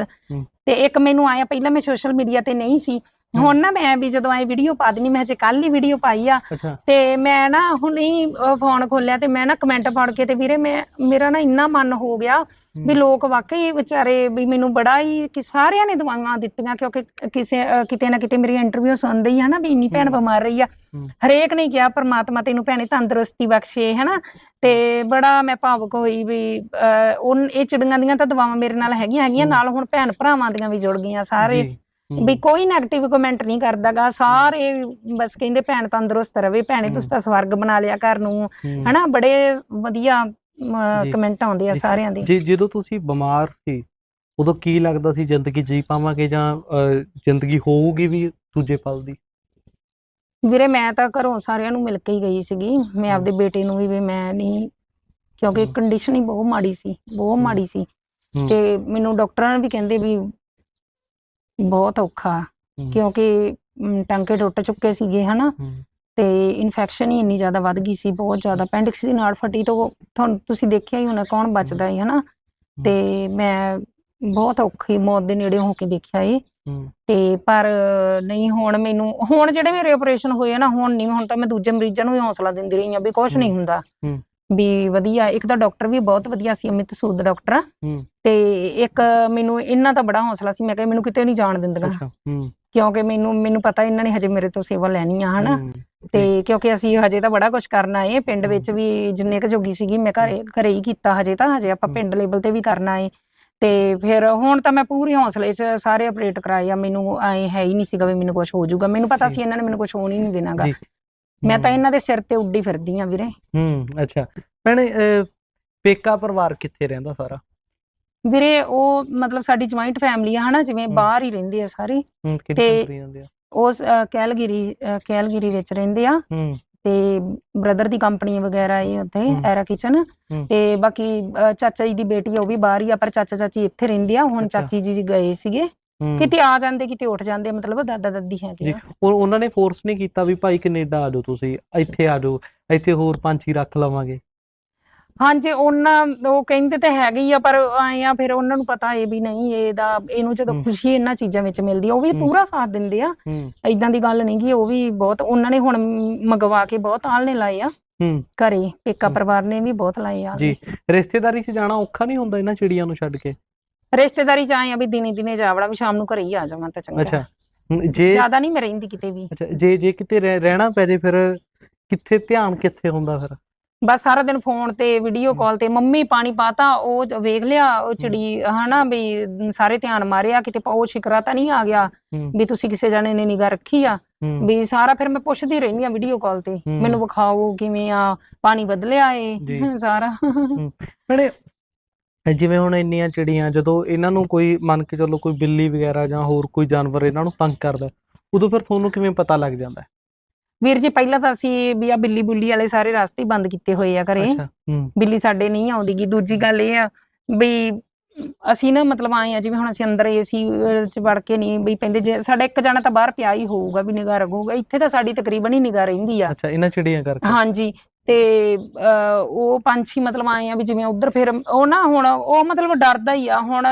ਤੇ ਇੱਕ ਮੈਨੂੰ ਆਇਆ ਪਹਿਲਾਂ ਮੈਂ ਸੋਸ਼ਲ ਮੀਡੀਆ ਤੇ ਨਹੀਂ ਸੀ ਹੁਣ ਨਾ ਮੈਂ ਵੀ ਜਦੋਂ ਆਏ ਵੀਡੀਓ ਪਾ ਦਿੰਨੀ ਮੈਂ ਹਜੇ ਕੱਲ ਹੀ ਵੀਡੀਓ ਪਾਈ ਆ। ਅੱਛਾ। ਤੇ ਮੈਂ ਨਾ ਹੁਣੇ ਹੀ ਫੋਨ ਖੋਲਿਆ ਤੇ ਮੈਂ ਨਾ ਕਮੈਂਟ ਪੜ੍ਹ ਕੇ ਤੇ ਵੀਰੇ ਮੈਂ ਮੇਰਾ ਨਾ ਇੰਨਾ ਮਨ ਹੋ ਗਿਆ ਵੀ ਲੋਕ ਵਾਕਈ ਵਿਚਾਰੇ ਵੀ ਮੈਨੂੰ ਬੜਾ ਹੀ ਕਿ ਸਾਰਿਆਂ ਨੇ ਦਵਾਈਆਂ ਦਿੱਤੀਆਂ ਕਿਉਂਕਿ ਕਿਸੇ ਕਿਤੇ ਨਾ ਕਿਤੇ ਮੇਰੀ ਇੰਟਰਵਿਊ ਸੁਣਦੇ ਹੀ ਹਨਾ ਵੀ ਇੰਨੀ ਭੈਣ। ਬਿਮਾਰ ਰਹੀ ਆ। ਹਰੇਕ ਨੇ ਕਿਹਾ ਪ੍ਰਮਾਤਮਾ ਤੈਨੂੰ ਭੈਣੇ ਤੰਦਰੁਸਤੀ ਬਖਸ਼ੇ ਹਨਾ? ਤੇ ਬੜਾ ਮੈਂ ਭਾਵੁਕ ਹੋਈ ਵੀ ਉਨ ਇਹ ਚਿੜੀਆਂ ਦੀਆਂ ਤਾਂ ਦਵਾਵਾਂ ਮੇਰੇ ਨਾਲ ਹੈਗੀਆਂ ਹੈਗੀਆਂ। ਨਾਲ ਹੁਣ ਭੈਣ ਭਰਾਵਾਂ ਦੀਆਂ ਵੀ ਜੁੜ ਗਈਆਂ ਸਾਰੇ। ਵੀ ਕੋਈ 네ਗੇਟਿਵ ਕਮੈਂਟ ਨਹੀਂ ਕਰਦਾਗਾ ਸਾਰੇ ਬਸ ਕਹਿੰਦੇ ਭੈਣ ਤੰਦਰੁਸਤ ਰਵੇ ਭੈਣੇ ਤੁਸੀਂ ਤਾਂ ਸਵਰਗ ਬਣਾ ਲਿਆ ਘਰ ਨੂੰ। ਹਨਾ ਬੜੇ ਵਧੀਆ। ਕਮੈਂਟ ਆਉਂਦੇ ਆ। ਸਾਰਿਆਂ ਦੇ ਜੀ ਜਦੋਂ ਤੁਸੀਂ ਬਿਮਾਰ ਸੀ ਉਦੋਂ ਕੀ ਲੱਗਦਾ ਸੀ ਜ਼ਿੰਦਗੀ ਜੀ ਪਾਵਾਂਗੇ ਜਾਂ ਜ਼ਿੰਦਗੀ ਹੋਊਗੀ ਵੀ ਦੂਜੇ ਪਲ ਦੀ ਵੀਰੇ ਮੈਂ ਤਾਂ ਘਰੋਂ ਸਾਰਿਆਂ ਨੂੰ ਮਿਲ ਕੇ ਹੀ ਗਈ ਸੀਗੀ ਮੈਂ। ਆਪਦੇ ਬੇਟੇ ਨੂੰ ਵੀ ਵੀ ਮੈਂ ਨਹੀਂ ਕਿਉਂਕਿ। ਕੰਡੀਸ਼ਨ ਹੀ ਬਹੁਤ ਮਾੜੀ ਸੀ ਬਹੁਤ। ਮਾੜੀ ਸੀ। ਤੇ ਮੈਨੂੰ ਡਾਕਟਰਾਂ ਨੇ ਵੀ ਕਹਿੰਦੇ ਵੀ ਬਹੁਤ ਔਖਾ। ਕਿਉਂਕਿ ਟਾਂਕੇ ਟੁੱਟ ਚੁੱਕੇ ਸੀਗੇ ਹਨਾ? ਤੇ ਇਨਫੈਕਸ਼ਨ ਹੀ ਇੰਨੀ ਜ਼ਿਆਦਾ ਵੱਧ ਗਈ ਸੀ ਬਹੁਤ ਜ਼ਿਆਦਾ। appendix ਦੀ ਨਾੜ ਫਟੀ ਤੋਂ ਤੁਹਾਨੂੰ ਤੁਸੀਂ ਦੇਖਿਆ ਹੀ ਹੋਣਾ ਕੌਣ ਬਚਦਾ ਹੈ ਹਨਾ? ਤੇ ਮੈਂ ਬਹੁਤ ਔਖੀ ਮੌਤ ਦੇ ਨੇੜੇ ਹੋ ਕੇ ਦੇਖਿਆ ਹੂੰ, ਤੇ ਪਰ ਨਹੀਂ ਹੁਣ ਮੈਨੂੰ ਹੁਣ ਜਿਹੜੇ ਮੇਰੇ ਆਪਰੇਸ਼ਨ ਹੋਏ ਨਾ ਹੁਣ ਨਹੀਂ ਹੁਣ ਤਾਂ ਮੈਂ ਦੂਜੇ ਮਰੀਜ਼ਾਂ ਨੂੰ ਵੀ ਹੌਸਲਾ ਦਿੰਦੀ ਰਹੀ ਆ ਵੀ ਕੁਝ ਨਹੀਂ ਹੁੰਦਾ। ਵੀ ਵਧੀਆ ਇੱਕ ਤਾਂ ਡਾਕਟਰ ਵੀ ਬਹੁਤ ਵਧੀਆ ਸੀ ਅਮਿਤ ਸੂਦ ਡਾਕਟਰ ਹੂੰ, ਤੇ ਇੱਕ ਮੈਨੂੰ ਇਹਨਾਂ ਦਾ ਬੜਾ ਹੌਸਲਾ ਸੀ ਮੈਂ ਕਿਹਾ ਮੈਨੂੰ ਕਿਤੇ ਨਹੀਂ ਜਾਣ ਦਿੰਦੀਆਂ। ਅੱਛਾ ਹੂੰ। ਕਿਉਂਕਿ ਮੈਨੂੰ ਮੈਨੂੰ ਪਤਾ ਇਹਨਾਂ ਨੇ ਹਜੇ ਮੇਰੇ ਤੋਂ ਸੇਵਾ ਲੈਣੀ ਆ ਹਨਾ। ਤੇ ਕਿਉਂਕਿ ਅਸੀਂ ਹਜੇ ਤਾਂ ਬੜਾ ਕੁਝ ਕਰਨਾ ਏ ਪਿੰਡ ਵਿੱਚ। ਵੀ ਜਿੰਨੇ ਕੁ ਜੋਗੀ ਸੀਗੀ ਮੈਂ ਘਰੇ ਘਰੇ ਹੀ ਕੀਤਾ ਹਜੇ ਤਾਂ ਹਜੇ ਆਪਾਂ। ਪਿੰਡ ਲੈਵਲ ਤੇ ਵੀ ਕਰਨਾ ਏ। ਤੇ ਫਿਰ ਹੁਣ ਤਾਂ ਮੈਂ ਪੂਰੀ ਹੌਸਲੇ 'ਚ ਸਾਰੇ ਅਪਡੇਟ ਕਰਾਏ ਆ ਮੈਨੂੰ ਐ ਹੈ ਹੀ ਨਹੀਂ ਸੀਗਾ ਵੀ ਮੈਨੂੰ ਕੁਝ ਹੋ ਜਾਊਗਾ। ਮੈਨੂੰ ਪਤਾ। ਸੀ ਇਹਨਾਂ ਨੇ ਮੈਨੂੰ ਕੁਝ ਹੋਣ ਹੀ ਨਹੀਂ ਦੇਣਾਗਾ। ਮੈਂ ਤਾਂ ਇਹਨਾਂ ਦੇ ਸਿਰ ਤੇ ਉੱਡੀ ਫਿਰਦੀ ਆ ਵੀਰੇ। ਹੂੰ ਅੱਛਾ। ਭੈਣੇ ਅਹ, ਪੇਕਾ ਪਰਿਵਾਰ ਕਿੱਥੇ ਰਹਿੰਦਾ ਸਾਰਾ? ਵੀਰੇ ਉਹ ਮਤਲਬ ਸਾਡੀ ਜੁਆਇੰਟ ਫੈਮਿਲੀ ਆ ਹਨਾ? ਜਿਵੇਂ ਹਮ। ਬਾਹਰ ਹੀ ਰਹਿੰਦੇ ਆ ਸਾਰੇ। ਹੂੰ ਕਿਹੜੀ ਤੇ- ਕੰਟਰੀ ਜਾਂਦੇ ਆ? ਉਸ ਕੈਲਗਰੀ ਕੈਲਗਰੀ ਵਿੱਚ ਰਹਿੰਦੇ ਆ। ਹੂੰ। ਤੇ ਬ੍ਰਦਰ ਦੀ ਕੰਪਨੀ ਵਗੈਰਾ ਇਹ ਉੱਥੇ ਹਮ। ਐਰਾ ਕਿਚਨ ਹਮ। ਤੇ ਬਾਕੀ ਚਾਚਾ ਜੀ ਦੀ ਬੇਟੀ ਆ ਉਹ ਵੀ ਬਾਹਰ ਹੀ ਆ ਪਰ ਚਾਚਾ ਚਾਚੀ ਇੱਥੇ ਰਹਿੰਦੇ ਆ। ਹੁਣ ਅੱਛਾ। ਚਾਚੀ ਜੀ ਗਏ ਸੀਗੇ। ਕਿਤੇ ਆ ਜਾਂਦੇ ਕਿਤੇ ਉੱਠ ਜਾਂਦੇ ਮਤਲਬ ਦਾਦਾ ਦਾਦੀ ਹੈਗੇ ਆ। ਉਹ ਉਹਨਾਂ ਨੇ ਫੋਰਸ ਨਹੀਂ ਕੀਤਾ ਵੀ ਭਾਈ ਕੈਨੇਡਾ ਆ ਜਾਓ ਤੁਸੀਂ ਇੱਥੇ ਆ ਜਾਓ ਇੱਥੇ ਹੋਰ ਪੰਛੀ ਰੱਖ ਲਵਾਂਗੇ। ਹਾਂਜੀ ਉਹਨਾਂ ਉਹ ਕਹਿੰਦੇ ਤੇ ਹੈਗੇ ਹੀ ਆ ਪਰ ਆਏ ਆ ਫਿਰ ਉਹਨਾਂ ਨੂੰ ਪਤਾ ਏ ਵੀ ਨਹੀਂ ਇਹਦਾ ਇਹਨੂੰ ਜਦੋਂ। ਖੁਸ਼ੀ ਇਹਨਾਂ ਚੀਜ਼ਾਂ ਵਿੱਚ ਮਿਲਦੀ ਆ ਉਹ ਵੀ। ਪੂਰਾ ਸਾਥ ਦਿੰਦੇ ਆ। ਹੂੰ। ਇਦਾਂ ਦੀ ਗੱਲ ਨਹੀਂ ਕਿ ਉਹ ਵੀ ਬਹੁਤ ਉਹਨਾਂ ਨੇ ਹੁਣ ਮੰਗਵਾ ਕੇ ਬਹੁਤ ਆਲਣੇ ਲਾਏ ਆ। ਹੂੰ। ਘਰੇ ਪੇਕਾ। ਪਰਿਵਾਰ ਨੇ ਵੀ ਬਹੁਤ ਲਾਏ ਆ। ਜੀ ਰਿਸ਼ਤੇਦਾਰੀ 'ਚ ਜਾਣਾ ਔਖਾ ਨਹੀਂ ਹੁੰਦਾ ਇਹਨਾਂ ਚਿੜੀਆਂ ਨੂੰ ਛੱਡ ਕੇ? ਰਿਸ਼ਤੇਦਾਰੀ ਚ ਆਏ ਆ ਵੀ ਦਿਨੇ ਦਿਨੇ ਜਾਵੜਾ ਵੀ ਸ਼ਾਮ ਨੂੰ ਘਰੇ ਹੀ ਆ ਜਾਵਾਂ ਤਾਂ ਚੰਗਾ। ਅੱਛਾ ਹੁਣ ਜੇ ਜ਼ਿਆਦਾ ਨਹੀਂ ਮੈਂ ਰਹਿੰਦੀ ਕਿਤੇ ਵੀ। ਅੱਛਾ ਜੇ ਜੇ ਕਿਤੇ ਰਹਿ- ਰਹਿਣਾ ਪੈ ਜੇ ਫਿਰ ਕਿੱਥੇ ਧਿਆਨ ਕਿੱਥੇ ਹੁੰਦਾ ਫਿਰ? ਬਸ ਸਾਰਾ ਦਿਨ ਫੋਨ ਤੇ ਵੀਡੀਓ। ਕਾਲ ਤੇ ਮੰਮੀ ਪਾਣੀ ਪਾਤਾ ਉਹ ਜ- ਵੇਖ ਲਿਆ ਉਹ ਚਿੜੀ ਹਨਾ ਵੀ ਸਾਰੇ ਧਿਆਨ ਮਾਰਿਆ ਕਿਤੇ ਪ- ਉਹ ਸ਼ਿਕਰਾ ਤਾਂ ਨਹੀਂ ਆ ਗਿਆ ਹੂੰ ਵੀ ਤੁਸੀਂ ਕਿਸੇ ਜਾਣੇ ਨੇ ਨਿਗਾ ਰੱਖੀ ਆ। ਹੂੰ ਵੀ ਸਾਰਾ ਫਿਰ ਮੈਂ ਪੁੱਛਦੀ ਰਹਿੰਦੀ ਆ ਵੀਡੀਓ ਕਾਲ ਤੇ। ਮੈਨੂੰ ਵਿਖਾਓ ਕਿਵੇਂ ਆ ਪਾਣੀ ਬਦਲਿਆ ਏ ਜੀ। ਸਾਰਾ। ਭੈਣੇ ਜਿਵੇਂ ਹੁਣ ਇੰਨੀਆਂ ਚਿੜੀਆਂ ਜਦੋਂ ਇਹਨਾਂ ਨੂੰ ਕੋਈ ਮੰਨ ਕੇ ਚੱਲੋ ਕੋਈ ਬਿੱਲੀ ਵਗੈਰਾ ਜਾਂ ਹੋਰ ਕੋਈ ਜਾਨਵਰ ਇਹਨਾਂ ਨੂੰ ਤੰਗ ਕਰਦਾ ਉਦੋਂ ਫਿਰ ਤੁਹਾਨੂੰ ਕਿਵੇਂ ਪਤਾ ਲੱਗ ਜਾਂਦਾ? ਵੀਰ ਜੀ ਪਹਿਲਾਂ ਤਾਂ ਅਸੀਂ ਵੀ ਆ ਬਿੱਲੀ ਬੁੱਲੀ ਵਾਲੇ ਸਾਰੇ ਰਸਤੇ ਹੀ ਬੰਦ ਕੀਤੇ ਹੋਏ ਆ ਘਰੇ। ਅੱਛਾ ਹੂੰ। ਬਿੱਲੀ ਸਾਡੇ ਨਹੀਂ ਆਉਂਦੀਗੀ ਦੂਜੀ ਗੱਲ ਇਹ ਆ ਵੀ ਅਸੀਂ ਨਾ ਮਤਲਬ ਆਏ ਆ ਜਿਵੇਂ ਹੁਣ ਅਸੀਂ ਅੰਦਰ ਏਸੀ ਚ ਵੜ ਕੇ ਨਹੀਂ ਵੀ ਪੈਂਦੇ ਜੇ ਸਾਡਾ ਇੱਕ ਜਾਣਾ ਤਾਂ ਬਾਹਰ ਪਿਆ ਹੀ ਹੋਊਗਾ ਵੀ ਨਿਗਾਹ ਰੱਖੂਗਾ। ਇੱਥੇ ਤਾਂ ਸਾਡੀ ਤਕਰੀਬਨ ਹੀ ਨਿਗਾਹ ਰਹਿੰਦੀ ਆ। ਅੱਛਾ ਇਹਨਾਂ ਚਿੜੀਆਂ ਕਰਕੇ? ਹਾਂਜੀ। ਤੇ ਉਹ ਪੰਛੀ ਮਤਲਬ ਆਏ ਆ ਵੀ ਜਿਵੇਂ ਉਧਰ ਫਿਰ ਉਹ ਨਾ ਹੁਣ ਉਹ ਮਤਲਬ ਡਰਦਾ ਹੀ ਆ। ਹੁਣ